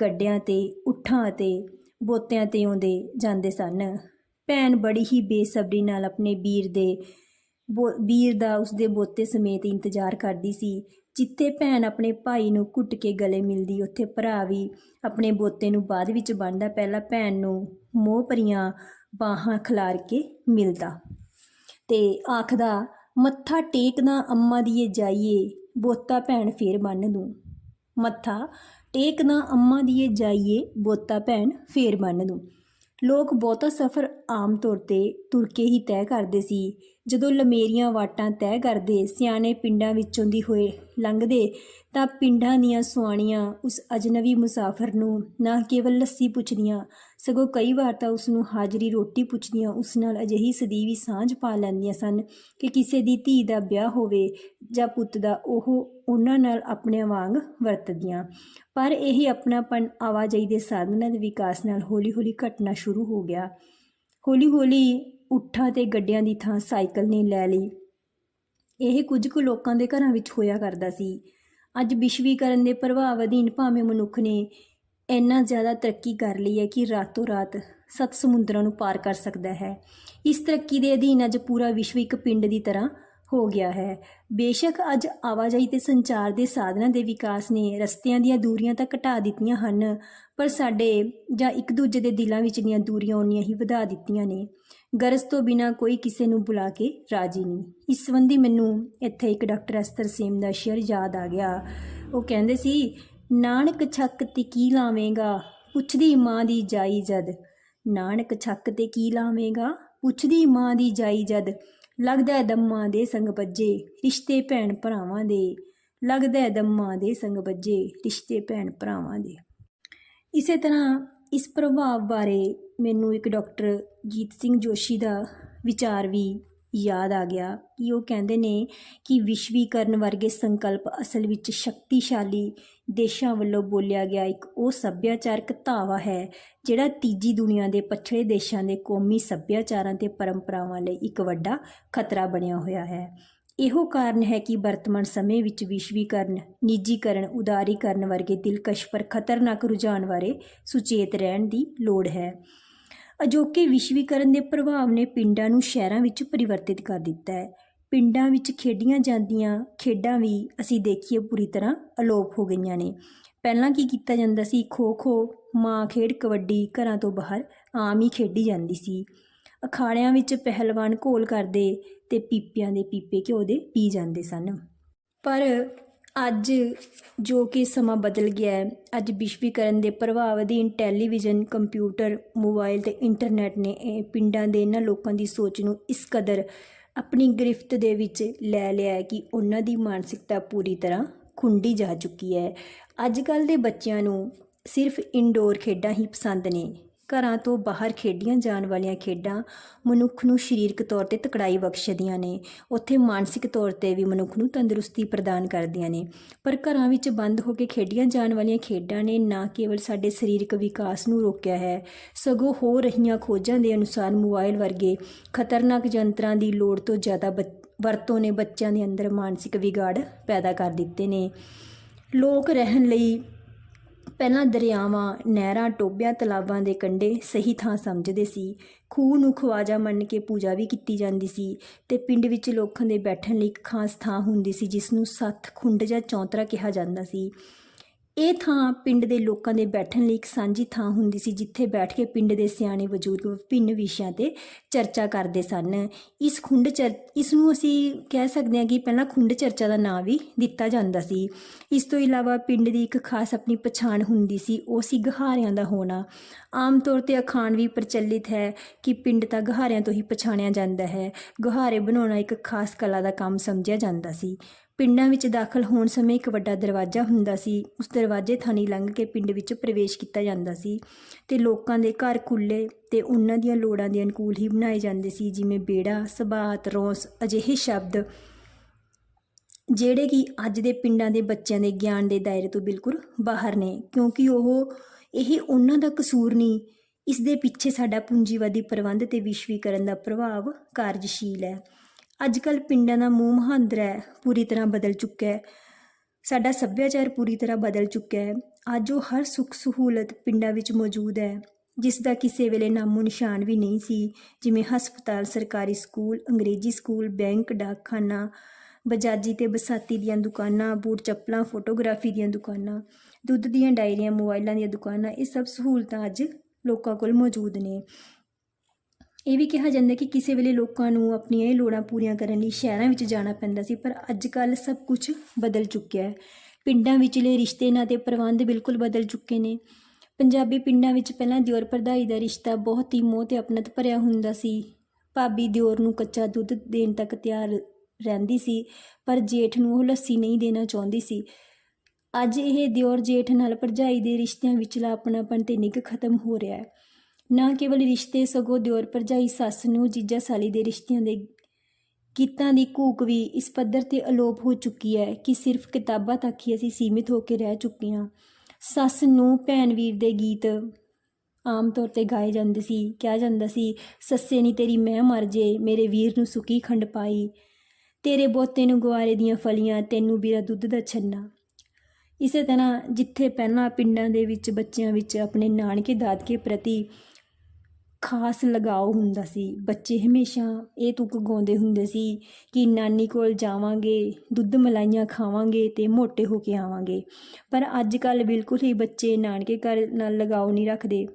[SPEAKER 1] ਗੱਡਿਆਂ ਤੇ, ਉੱਠਾਂ ਅਤੇ ਬੋਤਿਆਂ ਤੇ ਆਉਂਦੇ ਜਾਂਦੇ ਸਨ। ਭੈਣ ਬੜੀ ਹੀ ਬੇਸਬਰੀ ਨਾਲ ਆਪਣੇ ਵੀਰ ਦੇ ਬੋ, ਵੀਰ ਦਾ ਉਸਦੇ ਬੋਤੇ ਸਮੇਤ ਇੰਤਜ਼ਾਰ ਕਰਦੀ ਸੀ, ਜਿੱਥੇ ਭੈਣ ਆਪਣੇ ਭਾਈ ਨੂੰ ਘੁੱਟ ਕੇ ਗਲੇ ਮਿਲਦੀ, ਉੱਥੇ ਭਰਾ ਵੀ ਆਪਣੇ ਬੋਤੇ ਨੂੰ ਬਾਅਦ ਵਿੱਚ ਬੰਨ੍ਹਦਾ ਪਹਿਲਾਂ ਭੈਣ ਨੂੰ ਮੋਹ ਭਰੀਆਂ ਬਾਹਾਂ ਖਿਲਾਰ ਕੇ ਮਿਲਦਾ। ਤੇ ਆਖਦਾ, ਮੱਥਾ ਟੇਕਦਾ ਅੰਮਾ ਦੀਏ ਜਾਈਏ, ਬੋਤਾ ਭੈਣ ਫੇਰ ਬੰਨ ਦੂੰ। ਮੱਥਾ ਟੇਕਦਾ ਅੰਮਾ ਦੀਏ ਜਾਈਏ, ਬੋਤਾ ਭੈਣ ਫੇਰ ਬੰਨ ਦੂੰ। ਲੋਕ ਬਹੁਤਾ ਸਫ਼ਰ ਆਮ ਤੌਰ ਤੇ ਤੁਰ ਕੇ ਹੀ ਤੈਅ ਕਰਦੇ ਸੀ। ਜਦੋਂ ਲਮੇਰੀਆਂ ਵਾਟਾਂ ਤੈਅ ਕਰਦੇ ਸਿਆਣੇ ਪਿੰਡਾਂ ਵਿੱਚੋਂ ਦੀ ਹੋਏ ਲੰਘਦੇ, ਤਾਂ ਪਿੰਡਾਂ ਦੀਆਂ ਸੁਆਣੀਆਂ ਉਸ ਅਜਨਬੀ ਮੁਸਾਫਰ ਨੂੰ ਨਾ ਕੇਵਲ ਲੱਸੀ ਪੁੱਛਦੀਆਂ ਸਗੋਂ ਕਈ ਵਾਰ ਤਾਂ ਉਸ ਨੂੰ ਹਾਜ਼ਰੀ ਰੋਟੀ ਪੁੱਛਦੀਆਂ ਉਸ ਨਾਲ ਅਜਿਹੀ ਸਦੀਵੀ ਸਾਂਝ ਪਾ ਲੈਂਦੀਆਂ ਸਨ ਕਿ ਕਿਸੇ ਦੀ ਧੀ ਦਾ ਵਿਆਹ ਹੋਵੇ ਜਾਂ ਪੁੱਤ ਦਾ, ਉਹ ਉਹਨਾਂ ਨਾਲ ਆਪਣੇ ਵਾਂਗ ਵਰਤਦੀਆਂ। ਪਰ ਇਹ ਆਪਣਾਪਨ ਆਵਾਜਾਈ ਦੇ ਸਾਧਨਾਂ ਦੇ ਵਿਕਾਸ ਨਾਲ ਹੌਲੀ-ਹੌਲੀ ਘਟਣਾ ਸ਼ੁਰੂ ਹੋ ਗਿਆ। ਹੌਲੀ-ਹੌਲੀ ਉੱਠਾਂ ਤੇ ਗੱਡਿਆਂ ਦੀ ਥਾਂ ਸਾਈਕਲ ਨੇ ਲੈ ਲਈ। ਇਹ ਕੁਝ ਕੁ ਲੋਕਾਂ ਦੇ ਘਰਾਂ ਵਿੱਚ ਹੋਇਆ ਕਰਦਾ ਸੀ। ਅੱਜ ਵਿਸ਼ਵੀਕਰਨ ਦੇ ਪ੍ਰਭਾਵ ਅਧੀਨ ਭਾਵੇਂ ਮਨੁੱਖ ਨੇ ਇੰਨਾ ਜ਼ਿਆਦਾ ਤਰੱਕੀ ਕਰ ਲਈ ਹੈ ਕਿ ਰਾਤੋਂ ਰਾਤ ਸੱਤ ਸਮੁੰਦਰਾਂ ਨੂੰ ਪਾਰ ਕਰ ਸਕਦਾ ਹੈ। ਇਸ ਤਰੱਕੀ ਦੇ ਅਧੀਨ ਅੱਜ ਪੂਰਾ ਵਿਸ਼ਵ ਇੱਕ ਪਿੰਡ ਦੀ ਤਰ੍ਹਾਂ ਹੋ ਗਿਆ ਹੈ। ਬੇਸ਼ੱਕ ਅੱਜ ਆਵਾਜਾਈ ਤੇ ਸੰਚਾਰ ਦੇ ਸਾਧਨਾਂ ਦੇ ਵਿਕਾਸ ਨੇ ਰਸਤਿਆਂ ਦੀਆਂ ਦੂਰੀਆਂ ਤਾਂ ਘਟਾ ਦਿੱਤੀਆਂ ਹਨ, ਪਰ ਸਾਡੇ ਜਾਂ ਇੱਕ ਦੂਜੇ ਦੇ ਦਿਲਾਂ ਵਿੱਚ ਦੀਆਂ ਦੂਰੀਆਂ ਉਨੀਆਂ ਹੀ ਵਧਾ ਦਿੱਤੀਆਂ ਨੇ। ਗਰਜ਼ ਤੋਂ ਬਿਨਾ ਕੋਈ ਕਿਸੇ ਨੂੰ ਬੁਲਾ ਕੇ ਰਾਜੀ ਨਹੀਂ। ਇਸ ਸੰਬੰਧੀ ਮੈਨੂੰ ਇੱਥੇ ਇੱਕ ਡਾਕਟਰ ਅਸਤਰ ਸੇਮ ਦਾ ਸ਼ੇਅਰ ਯਾਦ ਆ ਗਿਆ। ਉਹ ਕਹਿੰਦੇ ਸੀ ਨਾਨਕ ਛੱਕ ਤੇ ਕੀ ਲਾਵੇਂਗਾ? ਪੁੱਛਦੀ ਮਾਂ ਦੀ ਜਾਈ ਜਦ। ਨਾਨਕ ਛੱਕ ਤੇ ਕੀ ਲਾਵੇਂਗਾ? ਪੁੱਛਦੀ ਮਾਂ ਦੀ ਜਾਈ ਜਦ। ਲੱਗਦਾ ਹੈ ਦੰਮਾਂ ਦੇ ਸੰਗ ਬੱਜੇ ਰਿਸ਼ਤੇ ਭੈਣ ਭਰਾਵਾਂ ਦੇ। ਲੱਗਦਾ ਹੈ ਦੰਮਾਂ ਦੇ ਸੰਗ ਬੱਜੇ ਰਿਸ਼ਤੇ ਭੈਣ ਭਰਾਵਾਂ ਦੇ। ਇਸੇ ਤਰ੍ਹਾਂ ਇਸ ਪ੍ਰਭਾਵ ਬਾਰੇ ਮੈਨੂੰ ਇੱਕ ਡਾਕਟਰ ਜੀਤ ਸਿੰਘ ਜੋਸ਼ੀ ਦਾ ਵਿਚਾਰ ਵੀ ਯਾਦ ਆ ਗਿਆ ਕਿ ਉਹ ਕਹਿੰਦੇ ਨੇ ਕਿ ਵਿਸ਼ਵੀਕਰਨ ਵਰਗੇ ਸੰਕਲਪ ਅਸਲ ਵਿੱਚ ਸ਼ਕਤੀਸ਼ਾਲੀ ਦੇਸ਼ਾਂ ਵੱਲੋਂ ਬੋਲਿਆ ਗਿਆ ਇੱਕ ਉਹ ਸੱਭਿਆਚਾਰਕ ਧਾਵਾ ਹੈ, ਜਿਹੜਾ ਤੀਜੀ ਦੁਨੀਆ ਦੇ ਪਛੜੇ ਦੇਸ਼ਾਂ ਦੇ ਕੌਮੀ ਸੱਭਿਆਚਾਰਾਂ ਤੇ ਪਰੰਪਰਾਵਾਂ ਲਈ ਇੱਕ ਵੱਡਾ ਖਤਰਾ ਬਣਿਆ ਹੋਇਆ ਹੈ। ਇਹੋ ਕਾਰਨ ਹੈ ਕਿ ਵਰਤਮਾਨ ਸਮੇਂ ਵਿੱਚ ਵਿਸ਼ਵੀਕਰਨ, ਨਿੱਜੀਕਰਨ, ਉਦਾਰੀਕਰਨ ਵਰਗੇ ਦਿਲਕਸ਼ ਪਰ ਖਤਰਨਾਕ ਰੁਝਾਨ ਬਾਰੇ ਸੁਚੇਤ ਰਹਿਣ ਦੀ ਲੋੜ ਹੈ। ਅਜੋਕੇ ਵਿਸ਼ਵੀਕਰਨ ਦੇ ਪ੍ਰਭਾਵ ਨੇ ਪਿੰਡਾਂ ਨੂੰ ਸ਼ਹਿਰਾਂ ਵਿੱਚ ਪਰਿਵਰਤਿਤ ਕਰ ਦਿੱਤਾ ਹੈ। ਪਿੰਡਾਂ ਵਿੱਚ ਖੇਡੀਆਂ ਜਾਂਦੀਆਂ ਖੇਡਾਂ ਵੀ ਅਸੀਂ ਦੇਖੀਏ ਪੂਰੀ ਤਰ੍ਹਾਂ ਅਲੋਪ ਹੋ ਗਈਆਂ ਨੇ। ਪਹਿਲਾਂ ਕੀ ਕੀਤਾ ਜਾਂਦਾ ਸੀ ਖੋ ਖੋ ਮਾਂ ਖੇਡ ਕਬੱਡੀ ਘਰਾਂ ਤੋਂ ਬਾਹਰ ਆਮ ਹੀ ਖੇਡੀ ਜਾਂਦੀ ਸੀ। ਅਖਾੜਿਆਂ ਵਿੱਚ ਪਹਿਲਵਾਨ ਘੋਲ ਕਰਦੇ ਤੇ ਪੀਪਿਆਂ ਦੇ ਪੀਪੇ ਘਿਓ ਦੇ ਪੀ ਜਾਂਦੇ ਸਨ। ਪਰ ਅੱਜ ਜੋ ਕਿ ਸਮਾਂ ਬਦਲ ਗਿਆ ਹੈ, ਅੱਜ ਵਿਸ਼ਵੀਕਰਨ ਦੇ ਪ੍ਰਭਾਵ ਅਧੀਨ ਟੈਲੀਵਿਜ਼ਨ, ਕੰਪਿਊਟਰ, ਮੋਬਾਈਲ ਤੇ ਇੰਟਰਨੈਟ ਨੇ ਇਹ ਪਿੰਡਾਂ ਦੇ ਇਹਨਾਂ ਲੋਕਾਂ ਦੀ ਸੋਚ ਨੂੰ ਇਸ ਕਦਰ ਆਪਣੀ ਗ੍ਰਿਫਤ ਦੇ ਵਿੱਚ ਲੈ ਲਿਆ ਕਿ ਉਹਨਾਂ ਦੀ ਮਾਨਸਿਕਤਾ ਪੂਰੀ ਤਰ੍ਹਾਂ ਖੁੰਡੀ ਜਾ ਚੁੱਕੀ ਹੈ। ਅੱਜ ਕੱਲ ਦੇ ਬੱਚਿਆਂ ਨੂੰ ਸਿਰਫ ਇਨਡੋਰ ਖੇਡਾਂ ਹੀ ਪਸੰਦ ਨੇ। ਘਰਾਂ ਤੋਂ ਬਾਹਰ ਖੇਡੀਆਂ ਜਾਣ ਵਾਲੀਆਂ ਖੇਡਾਂ ਮਨੁੱਖ ਨੂੰ ਸਰੀਰਕ ਤੌਰ ਤੇ ਤਕੜਾਈ ਬਖਸ਼ਦੀਆਂ ਨੇ। ਉੱਥੇ ਮਾਨਸਿਕ ਤੌਰ ਤੇ ਵੀ ਮਨੁੱਖ ਨੂੰ ਤੰਦਰੁਸਤੀ ਪ੍ਰਦਾਨ ਕਰਦੀਆਂ ਨੇ। ਪਰ ਘਰਾਂ ਵਿੱਚ ਬੰਦ ਹੋ ਕੇ ਖੇਡੀਆਂ ਜਾਣ ਵਾਲੀਆਂ ਖੇਡਾਂ ਨੇ ਨਾ ਕੇਵਲ ਸਾਡੇ ਸਰੀਰਕ ਵਿਕਾਸ ਨੂੰ ਰੋਕਿਆ ਹੈ, ਸਗੋਂ ਹੋ ਰਹੀਆਂ ਖੋਜਾਂ ਦੇ ਅਨੁਸਾਰ ਮੋਬਾਈਲ ਵਰਗੇ ਖਤਰਨਾਕ ਯੰਤਰਾਂ ਦੀ ਲੋੜ ਤੋਂ ਜ਼ਿਆਦਾ ਬੱਚ- ਵਰਤੋਂ ਨੇ ਬੱਚਿਆਂ ਦੇ ਅੰਦਰ ਮਾਨਸਿਕ ਵਿਗਾੜ ਪੈਦਾ ਕਰ ਦਿੱਤੇ ਨੇ। ਲੋਕ ਰਹਿਣ ਲਈ ਪਹਿਲਾਂ ਦਰਿਆਵਾਂ, ਨਹਿਰਾਂ ਟੋਬਿਆਂ ਤਲਾਬਾਂ ਦੇ ਕੰਢੇ ਸਹੀ ਥਾਂ ਸਮਝਦੇ ਸੀ। ਖੂਹ ਨੂੰ ਖਵਾਜਾ ਮੰਨ ਕੇ ਪੂਜਾ ਵੀ ਕੀਤੀ ਜਾਂਦੀ ਸੀ ਤੇ ਪਿੰਡ ਵਿੱਚ ਲੋਕਾਂ ਦੇ ਬੈਠਣ ਲਈ ਇੱਕ ਖਾਸ ਥਾਂ ਹੁੰਦੀ ਸੀ ਜਿਸ ਨੂੰ ਸੱਤ ਖੁੰਡ ਜਾਂ ਚੌਂਤਰਾ ਕਿਹਾ ਜਾਂਦਾ ਸੀ। ਇਹ ਥਾਂ ਪਿੰਡ ਦੇ ਲੋਕਾਂ ਦੇ ਬੈਠਣ ਲਈ ਇੱਕ ਸਾਂਝੀ ਥਾਂ ਹੁੰਦੀ ਸੀ, ਜਿੱਥੇ ਬੈਠ ਕੇ ਪਿੰਡ ਦੇ ਸਿਆਣੇ ਬਜ਼ੁਰਗ ਵਿਭਿੰਨ ਵਿਸ਼ਿਆਂ ਤੇ ਚਰਚਾ ਕਰਦੇ ਸਨ। ਇਸ ਖੁੰਡ ਚਰ, ਇਸ ਨੂੰ ਅਸੀਂ ਕਹਿ ਸਕਦੇ ਹਾਂ ਕਿ ਪਹਿਲਾਂ ਖੁੰਡ ਚਰਚਾ ਦਾ ਨਾਂ ਵੀ ਦਿੱਤਾ ਜਾਂਦਾ ਸੀ। ਇਸ ਤੋਂ ਇਲਾਵਾ ਪਿੰਡ ਦੀ ਇੱਕ ਖਾਸ ਆਪਣੀ ਪਛਾਣ ਹੁੰਦੀ ਸੀ, ਉਹ ਸੀ ਗਹਾਰਿਆਂ ਦਾ ਹੋਣਾ। ਆਮ ਤੌਰ ਤੇ ਅਖਾਣ ਵੀ ਪ੍ਰਚਲਿਤ ਹੈ ਕਿ ਪਿੰਡ ਤਾਂ ਗਹਾਰਿਆਂ ਤੋਂ ਹੀ ਪਛਾਣਿਆ ਜਾਂਦਾ ਹੈ। ਗਹਾਰੇ ਬਣਾਉਣਾ ਇੱਕ ਖਾਸ ਕਲਾ ਦਾ ਕੰਮ ਸਮਝਿਆ ਜਾਂਦਾ ਸੀ। ਪਿੰਡਾਂ ਵਿੱਚ ਦਾਖਲ ਹੋਣ ਸਮੇਂ ਇੱਕ ਵੱਡਾ ਦਰਵਾਜ਼ਾ ਹੁੰਦਾ ਸੀ। ਉਸ ਦਰਵਾਜ਼ੇ ਥਾਣੀ ਲੰਘ ਕੇ ਪਿੰਡ ਵਿੱਚ ਪ੍ਰਵੇਸ਼ ਕੀਤਾ ਜਾਂਦਾ ਸੀ ਤੇ ਲੋਕਾਂ ਦੇ ਘਰ ਖੁੱਲੇ ਤੇ ਉਹਨਾਂ ਦੀਆਂ ਲੋੜਾਂ ਦੇ ਅਨੁਕੂਲ ਹੀ ਬਣਾਏ ਜਾਂਦੇ ਸੀ, ਜਿਵੇਂ ਬੇੜਾ, ਸਬਾਤ, ਰੋਸ ਅਜਿਹੇ ਸ਼ਬਦ, ਜਿਹੜੇ ਕਿ ਅੱਜ ਦੇ ਪਿੰਡਾਂ ਦੇ ਬੱਚਿਆਂ ਦੇ ਗਿਆਨ ਦੇ ਦਾਇਰੇ ਤੋਂ ਬਿਲਕੁਲ ਬਾਹਰ ਨੇ। ਕਿਉਂਕਿ ਉਹ, ਇਹ ਉਹਨਾਂ ਦਾ ਕਸੂਰ ਨਹੀਂ, ਇਸ ਦੇ ਪਿੱਛੇ ਸਾਡਾ ਪੂੰਜੀਵਾਦੀ ਪ੍ਰਬੰਧ ਤੇ ਵਿਸ਼ਵੀਕਰਨ ਦਾ ਪ੍ਰਭਾਵ ਕਾਰਜਸ਼ੀਲ ਹੈ। ਅੱਜ ਕੱਲ੍ਹ ਪਿੰਡਾਂ ਦਾ ਮੂੰਹ ਮਹਾਂਦਰਾ ਹੈ, ਪੂਰੀ ਤਰ੍ਹਾਂ ਬਦਲ ਚੁੱਕਾ ਹੈ। ਸਾਡਾ ਸੱਭਿਆਚਾਰ ਪੂਰੀ ਤਰ੍ਹਾਂ ਬਦਲ ਚੁੱਕਾ ਹੈ। ਅੱਜ ਉਹ ਹਰ ਸੁੱਖ ਸਹੂਲਤ ਪਿੰਡਾਂ ਵਿੱਚ ਮੌਜੂਦ ਹੈ, ਜਿਸ ਦਾ ਕਿਸੇ ਵੇਲੇ ਨਾਮੋ ਨਿਸ਼ਾਨ ਵੀ ਨਹੀਂ ਸੀ। ਜਿਵੇਂ ਹਸਪਤਾਲ, ਸਰਕਾਰੀ ਸਕੂਲ, ਅੰਗਰੇਜ਼ੀ ਸਕੂਲ, ਬੈਂਕ, ਡਾਕਖਾਨਾ, ਬਜਾਜੀ ਤੇ ਬਸਾਤੀ ਦੀਆਂ ਦੁਕਾਨਾਂ, ਬੂਟ ਚੱਪਲਾਂ, ਫੋਟੋਗ੍ਰਾਫੀ ਦੀਆਂ ਦੁਕਾਨਾਂ, ਦੁੱਧ ਦੀਆਂ ਡਾਇਰੀਆਂ ਮੋਬਾਈਲਾਂ ਦੀਆਂ ਦੁਕਾਨਾਂ, ਇਹ ਸਭ ਸਹੂਲਤਾਂ ਅੱਜ ਲੋਕਾਂ ਕੋਲ ਮੌਜੂਦ ਨੇ। ਇਹ ਵੀ ਕਿਹਾ ਜਾਂਦਾ ਕਿ ਕਿਸੇ ਵੇਲੇ ਲੋਕਾਂ ਨੂੰ ਆਪਣੀਆਂ ਇਹ ਲੋੜਾਂ ਪੂਰੀਆਂ ਕਰਨ ਲਈ ਸ਼ਹਿਰਾਂ ਵਿੱਚ ਜਾਣਾ ਪੈਂਦਾ ਸੀ, ਪਰ ਅੱਜ ਕੱਲ੍ਹ ਸਭ ਕੁਝ ਬਦਲ ਚੁੱਕਿਆ ਹੈ। ਪਿੰਡਾਂ ਵਿਚਲੇ ਰਿਸ਼ਤੇ ਨਾਤੇ ਪ੍ਰਬੰਧ ਬਿਲਕੁਲ ਬਦਲ ਚੁੱਕੇ ਨੇ। ਪੰਜਾਬੀ ਪਿੰਡਾਂ ਵਿੱਚ ਪਹਿਲਾਂ ਦਿਓਰ ਭਰਜਾਈ ਦਾ ਰਿਸ਼ਤਾ ਬਹੁਤ ਹੀ ਮੋਹ ਤੇ ਆਪਣਤ ਭਰਿਆ ਹੁੰਦਾ ਸੀ। ਭਾਬੀ ਦਿਓਰ ਨੂੰ ਕੱਚਾ ਦੁੱਧ ਦੇਣ ਤੱਕ ਤਿਆਰ ਰਹਿੰਦੀ ਸੀ, ਪਰ ਜੇਠ ਨੂੰ ਉਹ ਲੱਸੀ ਨਹੀਂ ਦੇਣਾ ਚਾਹੁੰਦੀ ਸੀ। ਅੱਜ ਇਹ ਦਿਓਰ ਜੇਠ ਨਾਲ ਭਰਜਾਈ ਦੇ ਰਿਸ਼ਤਿਆਂ ਵਿਚਲਾ ਆਪਣਾਪਨ ਤੇ ਨਿੱਘ ਖਤਮ ਹੋ ਰਿਹਾ ਹੈ। ਨਾ ਕੇਵਲ ਰਿਸ਼ਤੇ ਸਗੋਂ ਦਿਓਰ ਭਰਜਾਈ ਸੱਸ ਨੂੰ ਜੀਜਾ ਸਾਲੀ ਦੇ ਰਿਸ਼ਤਿਆਂ ਦੇ ਗੀਤਾਂ ਦੀ ਕੂਕ ਵੀ ਇਸ ਪੱਧਰ ਤੇ ਅਲੋਪ ਹੋ ਚੁੱਕੀ ਹੈ ਕਿ ਸਿਰਫ ਕਿਤਾਬਾਂ ਤੱਕ ਹੀ ਅਸੀਂ ਸੀਮਿਤ ਹੋ ਕੇ ਰਹਿ ਚੁੱਕੇ ਹਾਂ। ਸੱਸ ਨੂੰ ਭੈਣ ਵੀਰ ਦੇ ਗੀਤ ਆਮ ਤੌਰ ਤੇ ਗਾਏ ਜਾਂਦੇ ਸੀ, ਕਿਹਾ ਜਾਂਦਾ ਸੀ, ਸੱਸੇ ਨੀ ਤੇਰੀ ਮੈਂ ਮਰ ਜੇ, ਮੇਰੇ ਵੀਰ ਨੂੰ ਸੁੱਕੀ ਖੰਡ ਪਾਈ। ਤੇਰੇ ਬੋਤੇ ਨੂੰ ਗੁਆਰੇ ਦੀਆਂ ਫਲੀਆਂ, ਤੈਨੂੰ ਵੀਰਾ ਦੁੱਧ ਦਾ ਛੰਨਾ। ਇਸੇ ਤਰ੍ਹਾਂ ਜਿੱਥੇ ਪਹਿਲਾਂ ਪਿੰਡਾਂ ਦੇ ਵਿੱਚ ਬੱਚਿਆਂ ਵਿੱਚ ਆਪਣੇ ਨਾਨਕੇ ਦਾਦਕੇ ਪ੍ਰਤੀ ਖਾਸ ਲਗਾਓ ਹੁੰਦਾ ਸੀ। ਬੱਚੇ ਹਮੇਸ਼ਾ ਇਹ ਤੁੱਕ ਗਾਉਂਦੇ ਹੁੰਦੇ ਸੀ ਕਿ ਨਾਨੀ ਕੋਲ ਜਾਵਾਂਗੇ, ਦੁੱਧ ਮਲਾਈਆਂ ਖਾਵਾਂਗੇ ਤੇ ਮੋਟੇ ਹੋ ਕੇ ਆਵਾਂਗੇ। ਪਰ ਅੱਜ ਕੱਲ ਬਿਲਕੁਲ ਹੀ ਬੱਚੇ ਨਾਨਕੇ ਘਰ ਨਾਲ ਲਗਾਓ ਨਹੀਂ ਰੱਖਦੇ।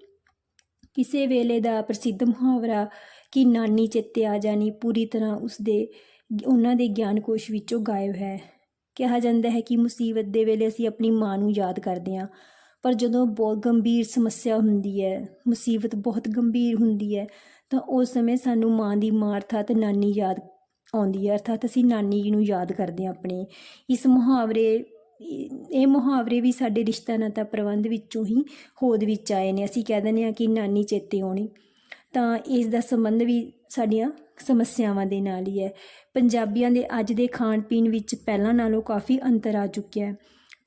[SPEAKER 1] ਕਿਸੇ ਵੇਲੇ ਦਾ ਪ੍ਰਸਿੱਧ ਮੁਹਾਵਰਾ ਕਿ ਨਾਨੀ ਚੇਤੇ ਆ ਜਾਣੀ ਪੂਰੀ ਤਰ੍ਹਾਂ ਉਸਦੇ ਉਹਨਾਂ ਦੇ ਗਿਆਨ ਕੋਸ਼ ਵਿੱਚੋਂ ਗਾਇਬ ਹੈ। ਕਿਹਾ ਜਾਂਦਾ ਹੈ ਕਿ ਮੁਸੀਬਤ ਦੇ ਵੇਲੇ ਅਸੀਂ ਆਪਣੀ ਮਾਂ ਨੂੰ ਯਾਦ ਕਰਦੇ ਹਾਂ। ਪਰ ਜਦੋਂ ਬਹੁਤ ਗੰਭੀਰ ਸਮੱਸਿਆ ਹੁੰਦੀ ਹੈ, ਮੁਸੀਬਤ ਬਹੁਤ ਗੰਭੀਰ ਹੁੰਦੀ ਹੈ, ਤਾਂ ਉਸ ਸਮੇਂ ਸਾਨੂੰ ਮਾਂ ਦੀ ਮਾਂ ਅਰਥਾਤ ਨਾਨੀ ਯਾਦ ਆਉਂਦੀ ਹੈ। ਅਰਥਾਤ ਅਸੀਂ ਨਾਨੀ ਜੀ ਨੂੰ ਯਾਦ ਕਰਦੇ ਹਾਂ ਆਪਣੇ। ਇਸ ਮੁਹਾਵਰੇ, ਇਹ ਮੁਹਾਵਰੇ ਵੀ ਸਾਡੇ ਰਿਸ਼ਤਾ ਨਾਤਾ ਪ੍ਰਬੰਧ ਵਿੱਚੋਂ ਹੀ ਹੋਂਦ ਵਿੱਚ ਆਏ ਨੇ। ਅਸੀਂ ਕਹਿ ਦਿੰਦੇ ਹਾਂ ਕਿ ਨਾਨੀ ਚੇਤੇ ਆਉਣੀ। ਤਾਂ ਇਸ ਦਾ ਸੰਬੰਧ ਵੀ ਸਾਡੀਆਂ ਸਮੱਸਿਆਵਾਂ ਦੇ ਨਾਲ ਹੀ ਹੈ। ਪੰਜਾਬੀਆਂ ਦੇ ਅੱਜ ਦੇ ਖਾਣ ਪੀਣ ਵਿੱਚ ਪਹਿਲਾਂ ਨਾਲੋਂ ਕਾਫੀ ਅੰਤਰ ਆ ਚੁੱਕਿਆ ਹੈ।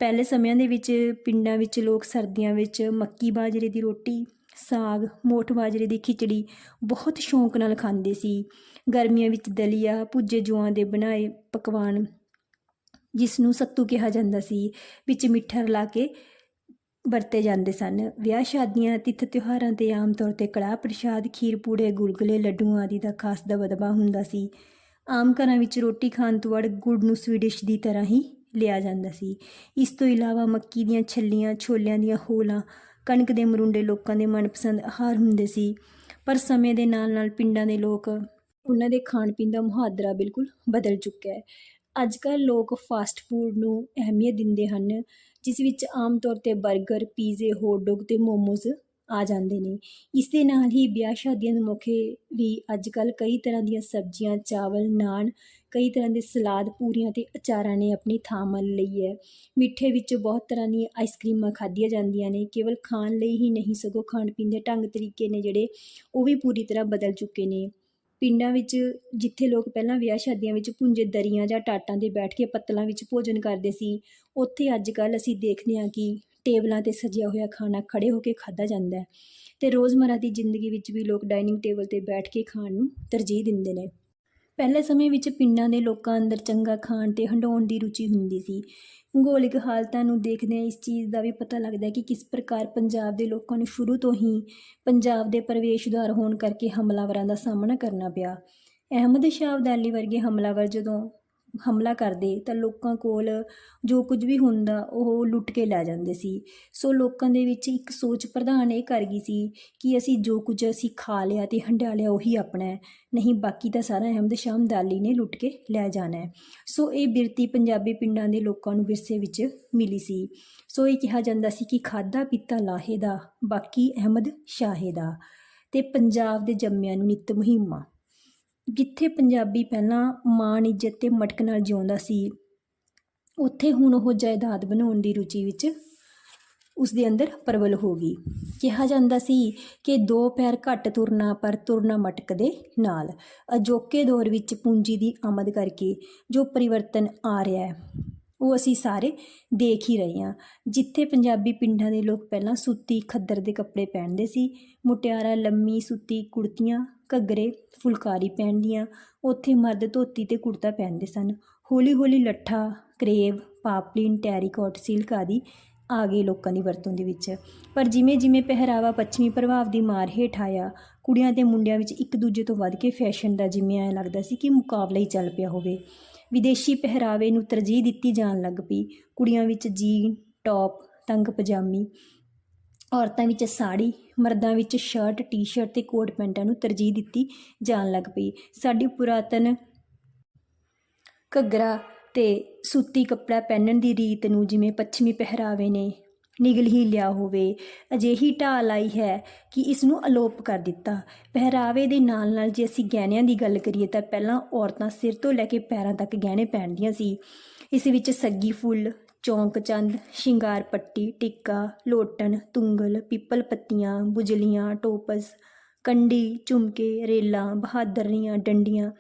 [SPEAKER 1] ਪਹਿਲੇ ਸਮਿਆਂ ਦੇ ਵਿੱਚ ਪਿੰਡਾਂ ਵਿੱਚ ਲੋਕ ਸਰਦੀਆਂ ਵਿੱਚ ਮੱਕੀ ਬਾਜਰੇ ਦੀ ਰੋਟੀ, ਸਾਗ, ਮੋਠ ਬਾਜਰੇ ਦੀ ਖਿਚੜੀ ਬਹੁਤ ਸ਼ੌਂਕ ਨਾਲ ਖਾਂਦੇ ਸੀ। ਗਰਮੀਆਂ ਵਿੱਚ ਦਲੀਆ, ਭੁੱਜੇ ਜੌਆਂ ਦੇ ਬਣਾਏ ਪਕਵਾਨ ਜਿਸ ਨੂੰ ਸੱਤੂ ਕਿਹਾ ਜਾਂਦਾ ਸੀ, ਵਿੱਚ ਮਿੱਠਾ ਰਲਾ ਕੇ ਵਰਤੇ ਜਾਂਦੇ ਸਨ। ਵਿਆਹ ਸ਼ਾਦੀਆਂ, ਤਿੱਥ ਤਿਉਹਾਰਾਂ ਤੇ ਆਮ ਤੌਰ ਤੇ ਕੜਾਹ ਪ੍ਰਸ਼ਾਦ, ਖੀਰ, ਪੂੜੇ, ਗੁਲਗੁਲੇ, ਲੱਡੂ ਆਦਿ ਦਾ ਖਾਸ ਦਬਦਬਾ ਹੁੰਦਾ ਸੀ। ਆਮ ਘਰਾਂ ਵਿੱਚ ਰੋਟੀ ਖਾਣ ਤੋਂ ਵੜ ਗੁੜ ਨੂੰ ਸਵੀਡਿਸ਼ ਦੀ ਤਰ੍ਹਾਂ ਹੀ ਲਿਆ ਜਾਂਦਾ ਸੀ। ਇਸ ਤੋਂ ਇਲਾਵਾ ਮੱਕੀ ਦੀਆਂ ਛੱਲੀਆਂ, ਛੋਲਿਆਂ ਦੀਆਂ ਹੋਲਾਂ, ਕਣਕ ਦੇ ਮਰੁੰਡੇ ਲੋਕਾਂ ਦੇ ਮਨਪਸੰਦ ਆਹਾਰ ਹੁੰਦੇ ਸੀ। ਪਰ ਸਮੇਂ ਦੇ ਨਾਲ ਨਾਲ ਪਿੰਡਾਂ ਦੇ ਲੋਕ ਉਹਨਾਂ ਦੇ ਖਾਣ ਪੀਣ ਦਾ ਮੁਹਾਦਰਾ ਬਿਲਕੁਲ ਬਦਲ ਚੁੱਕਿਆ ਹੈ। ਅੱਜ ਕੱਲ੍ਹ ਲੋਕ ਫਾਸਟ ਫੂਡ ਨੂੰ ਅਹਿਮੀਅਤ ਦਿੰਦੇ ਹਨ, ਜਿਸ ਵਿੱਚ ਆਮ ਤੌਰ ਤੇ 버ਗਰ ਪੀਜ਼ੇ ਹੌਟ ਡੌਗ ਤੇ ਮੋਮੋਜ਼ ਆ ਜਾਂਦੇ ਨੇ। ਇਸ ਦੇ ਨਾਲ ਹੀ ਵਿਆਹ ਸ਼ਾਦੀਆਂ ਦੇ ਮੌਕੇ ਵੀ ਅੱਜ ਕੱਲ੍ਹ ਕਈ ਤਰ੍ਹਾਂ ਦੀਆਂ ਸਬਜ਼ੀਆਂ, ਚਾਵਲ, ਨਾਨ ਕਈ ਤਰ੍ਹਾਂ ਦੇ ਸਲਾਦ ਪੂਰੀਆਂ ਅਤੇ ਅਚਾਰਾਂ ਨੇ ਆਪਣੀ ਥਾਂ ਮੰਨ ਲਈ ਹੈ। ਮਿੱਠੇ ਵਿੱਚ ਬਹੁਤ ਤਰ੍ਹਾਂ ਦੀਆਂ ਆਈਸਕ੍ਰੀਮਾਂ ਖਾਧੀਆਂ ਜਾਂਦੀਆਂ ਨੇ, ਕੇਵਲ ਖਾਣ ਲਈ ਹੀ ਨਹੀਂ, ਸਗੋਂ ਖਾਣ ਪੀਣ ਦੇ ਢੰਗ ਤਰੀਕੇ ਨੇ ਜਿਹੜੇ ਉਹ ਵੀ ਪੂਰੀ ਤਰ੍ਹਾਂ ਬਦਲ ਚੁੱਕੇ ਨੇ। ਪਿੰਡਾਂ ਵਿੱਚ ਜਿੱਥੇ ਲੋਕ ਪਹਿਲਾਂ ਵਿਆਹ ਸ਼ਾਦੀਆਂ ਵਿੱਚ ਪੁੰਜੇ ਦਰੀਆਂ ਜਾਂ ਟਾਟਾਂ 'ਤੇ ਬੈਠ ਕੇ ਪੱਤਲਾਂ ਵਿੱਚ ਭੋਜਨ ਕਰਦੇ ਸੀ, ਉੱਥੇ ਅੱਜ ਕੱਲ੍ਹ ਅਸੀਂ ਦੇਖਦੇ ਹਾਂ ਕਿ ਟੇਬਲਾਂ 'ਤੇ ਸਜਿਆ ਹੋਇਆ ਖਾਣਾ ਖੜੇ ਹੋ ਕੇ ਖਾਧਾ ਜਾਂਦਾ ਹੈ ਅਤੇ ਰੋਜ਼ਮਰ੍ਹਾ ਦੀ ਜ਼ਿੰਦਗੀ ਵਿੱਚ ਵੀ ਲੋਕ ਡਾਈਨਿੰਗ ਟੇਬਲ 'ਤੇ ਬੈਠ ਕੇ ਖਾਣ ਨੂੰ ਤਰਜੀਹ ਦਿੰਦੇ ਨੇ। ਪਹਿਲੇ ਸਮੇਂ ਵਿੱਚ ਪਿੰਡਾਂ ਦੇ ਲੋਕਾਂ ਅੰਦਰ ਚੰਗਾ ਖਾਣ ਤੇ ਹੰਡਾਉਣ ਦੀ ਰੁਚੀ ਹੁੰਦੀ ਸੀ। ਭੂਗੋਲਿਕ ਹਾਲਤਾਂ ਨੂੰ ਦੇਖਦਿਆਂ ਇਸ ਚੀਜ਼ ਦਾ ਵੀ ਪਤਾ ਲੱਗਦਾ ਕਿ ਕਿਸ ਪ੍ਰਕਾਰ ਪੰਜਾਬ ਦੇ ਲੋਕਾਂ ਨੂੰ ਸ਼ੁਰੂ ਤੋਂ ਹੀ ਪੰਜਾਬ ਦੇ ਪ੍ਰਵੇਸ਼ਦਾਰ ਹੋਣ ਕਰਕੇ ਹਮਲਾਵਰਾਂ ਦਾ ਸਾਹਮਣਾ ਕਰਨਾ ਪਿਆ। ਅਹਿਮਦ ਸ਼ਾਹ ਅਬਦਾਲੀ ਵਰਗੇ ਹਮਲਾਵਰ ਜਦੋਂ ਹਮਲਾ ਕਰਦੇ ਤਾਂ ਲੋਕਾਂ ਕੋਲ ਜੋ ਕੁਝ ਵੀ ਹੁੰਦਾ ਉਹ ਲੁੱਟ ਕੇ ਲੈ ਜਾਂਦੇ ਸੀ। ਸੋ ਲੋਕਾਂ ਦੇ ਵਿੱਚ ਇੱਕ ਸੋਚ ਪ੍ਰਧਾਨ ਇਹ ਕਰ ਗਈ ਸੀ ਕਿ ਅਸੀਂ ਜੋ ਕੁਝ ਅਸੀਂ ਖਾ ਲਿਆ ਤੇ ਹੰਢਾ ਲਿਆ ਉਹੀ ਆਪਣਾ ਨਹੀਂ, ਬਾਕੀ ਤਾਂ ਸਾਰਾ ਅਹਿਮਦ ਸ਼ਾਹ ਅਬਦਾਲੀ ਨੇ ਲੁੱਟ ਕੇ ਲੈ ਜਾਣਾ ਸੋ ਇਹ ਬਿਰਤੀ ਪੰਜਾਬੀ ਪਿੰਡਾਂ ਦੇ ਲੋਕਾਂ ਨੂੰ ਵਿਰਸੇ ਵਿੱਚ ਮਿਲੀ ਸੀ। ਸੋ ਇਹ ਕਿਹਾ ਜਾਂਦਾ ਸੀ ਕਿ ਖਾਦਾ ਪੀਤਾ ਲਾਹੇ ਦਾ, ਬਾਕੀ ਅਹਿਮਦ ਸ਼ਾਹੇ ਦਾ ਤੇ ਪੰਜਾਬ ਦੇ ਜੰਮਿਆਂ ਨੂੰ ਨਿੱਤ ਮੁਹਿੰਮਾਂ। ਜਿੱਥੇ ਪੰਜਾਬੀ ਪਹਿਲਾਂ ਮਾਣ, ਇੱਜ਼ਤ ਤੇ ਮਟਕ ਨਾਲ ਜਿਉਂਦਾ ਸੀ, ਉੱਥੇ ਹੁਣ ਉਹ ਜਾਇਦਾਦ ਬਣਾਉਣ ਦੀ ਰੁਚੀ ਵਿੱਚ ਉਸ ਦੇ ਅੰਦਰ ਪ੍ਰਬਲ ਹੋ ਗਈ। ਕਿਹਾ ਜਾਂਦਾ ਸੀ ਕਿ ਦੋ ਪੈਰ ਘੱਟ ਤੁਰਨਾ, ਪਰ ਤੁਰਨਾ ਮਟਕ ਦੇ ਨਾਲ। ਅਜੋਕੇ ਦੌਰ ਵਿੱਚ ਪੂੰਜੀ ਦੀ ਆਮਦ ਕਰਕੇ ਜੋ ਪਰਿਵਰਤਨ ਆ ਰਿਹਾ ਹੈ, ਉਹ ਅਸੀਂ ਸਾਰੇ ਦੇਖ ਹੀ ਰਹੇ ਹਾਂ। ਜਿੱਥੇ ਪੰਜਾਬੀ ਪਿੰਡਾਂ ਦੇ ਲੋਕ ਪਹਿਲਾਂ ਸੂਤੀ ਖੱਦਰ ਦੇ ਕੱਪੜੇ ਪਹਿਨਦੇ ਸੀ, ਮੁਟਿਆਰਾਂ, ਲੰਮੀ ਸੂਤੀ ਕੁੜਤੀਆਂ ਘੱਗਰੇ, ਫੁਲਕਾਰੀ ਪਹਿਨਦੀਆਂ, ਉੱਥੇ ਮਰਦ ਧੋਤੀ ਤੇ ਕੁੜਤਾ ਪਹਿਨਦੇ ਸਨ। ਹੌਲੀ ਹੌਲੀ ਲੱਠਾ, ਕਰੇਵ, ਪਾਪਲੀਨ, ਟੈਰੀਕੋਟ, ਸਿਲਕ ਆਦਿ ਆ ਗਏ ਲੋਕਾਂ ਦੀ ਵਰਤੋਂ ਦੇ ਵਿੱਚ। ਪਰ ਜਿਵੇਂ ਜਿਵੇਂ ਪਹਿਰਾਵਾ ਪੱਛਮੀ ਪ੍ਰਭਾਵ ਦੀ ਮਾਰ ਹੇਠ ਆਇਆ, ਕੁੜੀਆਂ ਤੇ ਮੁੰਡਿਆਂ ਵਿੱਚ ਇੱਕ ਦੂਜੇ ਤੋਂ ਵੱਧ ਕੇ ਫੈਸ਼ਨ ਦਾ ਜਿਵੇਂ ਐਂ ਲੱਗਦਾ ਸੀ ਕਿ ਮੁਕਾਬਲਾ ਹੀ ਚੱਲ ਪਿਆ ਹੋਵੇ। ਵਿਦੇਸ਼ੀ ਪਹਿਰਾਵੇ ਨੂੰ ਤਰਜੀਹ ਦਿੱਤੀ ਜਾਣ ਲੱਗ ਪਈ। ਕੁੜੀਆਂ ਵਿੱਚ ਜੀਨ, ਟੌਪ, ਤੰਗ ਪਜਾਮੀ ਔਰਤਾਂ ਵਿੱਚ ਸਾੜੀ, ਮਰਦਾਂ ਵਿੱਚ ਸ਼ਰਟ ਟੀ-ਸ਼ਰਟ ਤੇ ਕੋਟ ਪੈਂਟਾਂ ਨੂੰ ਤਰਜੀਹ ਦਿੱਤੀ ਜਾਣ ਲੱਗ ਪਈ। ਸਾਡੀ ਪੁਰਾਤਨ ਘੱਗਰਾ ਤੇ ਸੂਤੀ ਕੱਪੜਾ ਪਹਿਨਣ ਦੀ ਰੀਤ ਨੂੰ ਜਿਵੇਂ ਪੱਛਮੀ ਪਹਿਰਾਵੇ ਨੇ, ਨਿਗਲ ਹੀ ਲਿਆ ਹੋਵੇ, ਅਜਿਹੀ ਢਾਲ ਆਈ ਹੈ ਕਿ ਇਸ ਨੂੰ ਅਲੋਪ ਕਰ ਦਿੱਤਾ। ਪਹਿਰਾਵੇ ਦੇ ਨਾਲ ਨਾਲ ਜੇ ਅਸੀਂ ਗਹਿਣਿਆਂ ਦੀ ਗੱਲ ਕਰੀਏ ਤਾਂ ਪਹਿਲਾਂ ਔਰਤਾਂ ਸਿਰ ਤੋਂ ਲੈ ਕੇ ਪੈਰਾਂ ਤੱਕ ਗਹਿਣੇ ਪਹਿਨਦੀਆਂ ਸੀ। ਇਸ ਵਿੱਚ ਸੱਗੀ ਫੁੱਲ ਚੌਂਕ ਚੰਦ, ਸ਼ਿੰਗਾਰ ਪੱਟੀ, ਟਿੱਕਾ, ਲੋਟਣ, ਤੁੰਗਲ, ਪਿੱਪਲ ਪੱਤੀਆਂ, ਬੁਜਲੀਆਂ, ਟੋਪਸ ਕੰਢੀ ਝੁਮਕੇ ਰੇਲਾਂ ਬਹਾਦਰੀਆਂ ਡੰਡੀਆਂ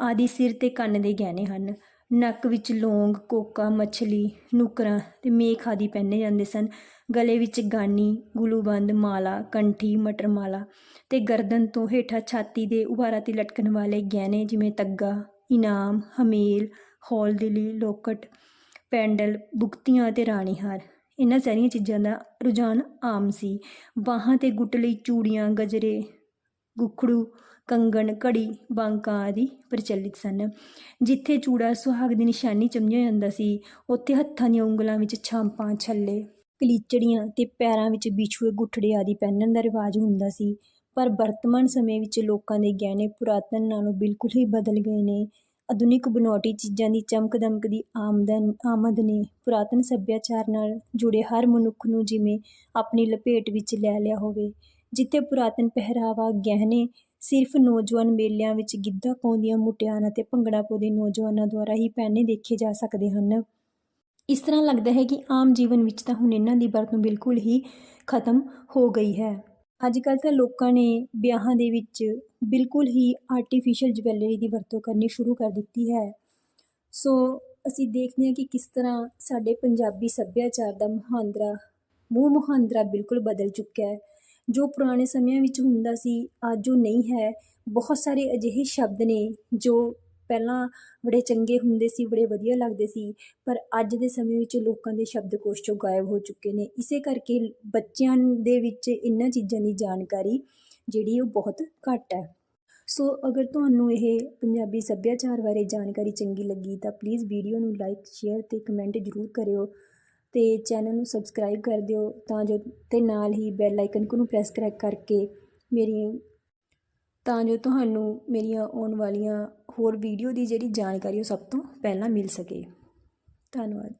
[SPEAKER 1] ਆਦਿ ਸਿਰ ਤੇ ਕੰਨ ਦੇ ਗਹਿਣੇ ਹਨ। ਨੱਕ ਵਿੱਚ ਲੌਂਗ, ਕੋਕਾ, ਮੱਛਲੀ, ਨੁਕਰਾਂ ਤੇ ਮੇਖ ਆਦਿ ਪਹਿਨੇ ਜਾਂਦੇ ਸਨ। ਗਲੇ ਵਿੱਚ ਗਾਨੀ, ਗੁਲੂਬੰਦ, ਮਾਲਾ, ਕੰਠੀ ਮਟਰ ਮਾਲਾ ਤੇ ਗਰਦਨ ਤੋਂ ਹੇਠਾਂ ਛਾਤੀ ਦੇ ਉਭਾਰਾਂ ਤੇ ਲਟਕਣ ਵਾਲੇ ਗਹਿਣੇ ਜਿਵੇਂ ਤੱਗਾ, ਇਨਾਮ, ਹਮੇਲ, ਹੌਲਦਿਲੀ, ਲੋਕਟ ਪੈਂਡਲ, ਬੁਕਤੀਆਂ ਅਤੇ ਰਾਣੀ ਹਾਰ ਇਹਨਾਂ ਸਾਰੀਆਂ ਚੀਜ਼ਾਂ ਦਾ ਰੁਝਾਨ ਆਮ ਸੀ। ਬਾਹਾਂ ਤੇ ਗੁੱਟ ਲਈ ਚੂੜੀਆਂ, ਗਜਰੇ, ਗੁਖੜੂ, ਕੰਗਣ, ਘੜੀ ਬਾਂਕਾਂ ਆਦਿ ਪ੍ਰਚਲਿਤ ਸਨ। ਜਿੱਥੇ ਚੂੜਾ ਸੁਹਾਗ ਦੀ ਨਿਸ਼ਾਨੀ ਸਮਝਿਆ ਜਾਂਦਾ ਸੀ, ਉੱਥੇ ਹੱਥਾਂ ਦੀਆਂ ਉਂਗਲਾਂ ਵਿੱਚ ਛਾਂਪਾਂ, ਛੱਲੇ, ਕਲੀਚੜੀਆਂ ਤੇ ਪੈਰਾਂ ਵਿੱਚ ਬਿਛੂਏ ਗੁੱਠੜੇ ਆਦਿ ਪਹਿਨਣ ਦਾ ਰਿਵਾਜ ਹੁੰਦਾ ਸੀ। ਪਰ ਵਰਤਮਾਨ ਸਮੇਂ ਵਿੱਚ ਲੋਕਾਂ ਦੇ ਗਹਿਣੇ ਪੁਰਾਤਨ ਨਾਲੋਂ ਬਿਲਕੁਲ ਹੀ ਬਦਲ ਗਏ ਨੇ। ਆਧੁਨਿਕ ਬਨੌਟੀ ਚੀਜ਼ਾਂ ਦੀ ਚਮਕ ਦਮਕ ਦੀ ਆਮਦਨ ਆਮਦ ਨੇ ਪੁਰਾਤਨ ਸੱਭਿਆਚਾਰ ਨਾਲ ਜੁੜੇ ਹਰ ਮਨੁੱਖ ਨੂੰ ਜਿਵੇਂ ਆਪਣੀ ਲਪੇਟ ਵਿੱਚ ਲੈ ਲਿਆ ਹੋਵੇ। ਜਿੱਥੇ ਪੁਰਾਤਨ ਪਹਿਰਾਵਾ ਗਹਿਣੇ ਸਿਰਫ ਨੌਜਵਾਨ ਮੇਲਿਆਂ ਵਿੱਚ ਗਿੱਧਾ ਪਾਉਂਦੀਆਂ ਮੁਟਿਆਰਾਂ ਅਤੇ ਭੰਗੜਾ ਪਾਉਂਦੇ ਨੌਜਵਾਨਾਂ ਦੁਆਰਾ ਹੀ ਪਹਿਨੇ ਦੇਖੇ ਜਾ ਸਕਦੇ ਹਨ। ਇਸ ਤਰ੍ਹਾਂ ਲੱਗਦਾ ਹੈ ਕਿ ਆਮ ਜੀਵਨ ਵਿੱਚ ਤਾਂ ਹੁਣ ਇਹਨਾਂ ਦੀ ਵਰਤੋਂ ਬਿਲਕੁਲ ਹੀ ਖਤਮ ਹੋ ਗਈ ਹੈ। ਅੱਜ ਕੱਲ੍ਹ ਤਾਂ ਲੋਕਾਂ ਨੇ ਵਿਆਹਾਂ ਦੇ ਵਿੱਚ ਬਿਲਕੁਲ ਹੀ ਆਰਟੀਫਿਸ਼ਲ ਜਵੈਲਰੀ ਦੀ ਵਰਤੋਂ ਕਰਨੀ ਸ਼ੁਰੂ ਕਰ ਦਿੱਤੀ ਹੈ। ਸੋ ਅਸੀਂ ਦੇਖਦੇ ਹਾਂ ਕਿ ਕਿਸ ਤਰ੍ਹਾਂ ਸਾਡੇ ਪੰਜਾਬੀ ਸੱਭਿਆਚਾਰ ਦਾ ਮੁਹਾਂਦਰਾ, ਮੂੰਹ ਮੁਹਾਂਦਰਾ ਬਿਲਕੁਲ ਬਦਲ ਚੁੱਕਿਆ ਹੈ। ਜੋ ਪੁਰਾਣੇ ਸਮਿਆਂ ਵਿੱਚ ਹੁੰਦਾ ਸੀ, ਅੱਜ ਉਹ ਨਹੀਂ ਹੈ। ਬਹੁਤ ਸਾਰੇ ਅਜਿਹੇ ਸ਼ਬਦ ਨੇ ਜੋ ਪਹਿਲਾਂ ਬੜੇ ਚੰਗੇ ਹੁੰਦੇ ਸੀ, ਬੜੇ ਵਧੀਆ ਲੱਗਦੇ ਸੀ, ਪਰ ਅੱਜ ਦੇ ਸਮੇਂ ਵਿੱਚ ਲੋਕਾਂ ਦੇ ਸ਼ਬਦਕੋਸ਼ 'ਚੋਂ ਗਾਇਬ ਹੋ ਚੁੱਕੇ ਨੇ। ਇਸੇ ਕਰਕੇ ਬੱਚਿਆਂ ਦੇ ਵਿੱਚ ਇਹਨਾਂ ਚੀਜ਼ਾਂ ਦੀ ਜਾਣਕਾਰੀ ਜਿਹੜੀ ਉਹ ਬਹੁਤ ਘੱਟ ਹੈ। ਸੋ ਅਗਰ ਤੁਹਾਨੂੰ ਇਹ ਪੰਜਾਬੀ ਸੱਭਿਆਚਾਰ ਬਾਰੇ ਜਾਣਕਾਰੀ ਚੰਗੀ ਲੱਗੀ ਤਾਂ ਪਲੀਜ਼ ਵੀਡੀਓ ਨੂੰ ਲਾਈਕ ਸ਼ੇਅਰ ਤੇ ਕਮੈਂਟ ਜ਼ਰੂਰ ਕਰਿਓ ਤੇ ਚੈਨਲ ਨੂੰ ਸਬਸਕ੍ਰਾਈਬ ਕਰ ਦਿਓ ਤਾਂ ਜੋ ਤੇ ਨਾਲ ਹੀ ਬੈਲ ਆਈਕਨ ਨੂੰ ਪ੍ਰੈਸ ਕਰਕੇ ਮੇਰੀ ਤਾਂ ਜੋ ਤੁਹਾਨੂੰ ਮੇਰੀਆਂ ਆਉਣ ਵਾਲੀਆਂ ਹੋਰ ਵੀਡੀਓ ਦੀ ਜਿਹੜੀ ਜਾਣਕਾਰੀ ਉਹ ਸਭ ਤੋਂ ਪਹਿਲਾਂ ਮਿਲ ਸਕੇ। ਧੰਨਵਾਦ।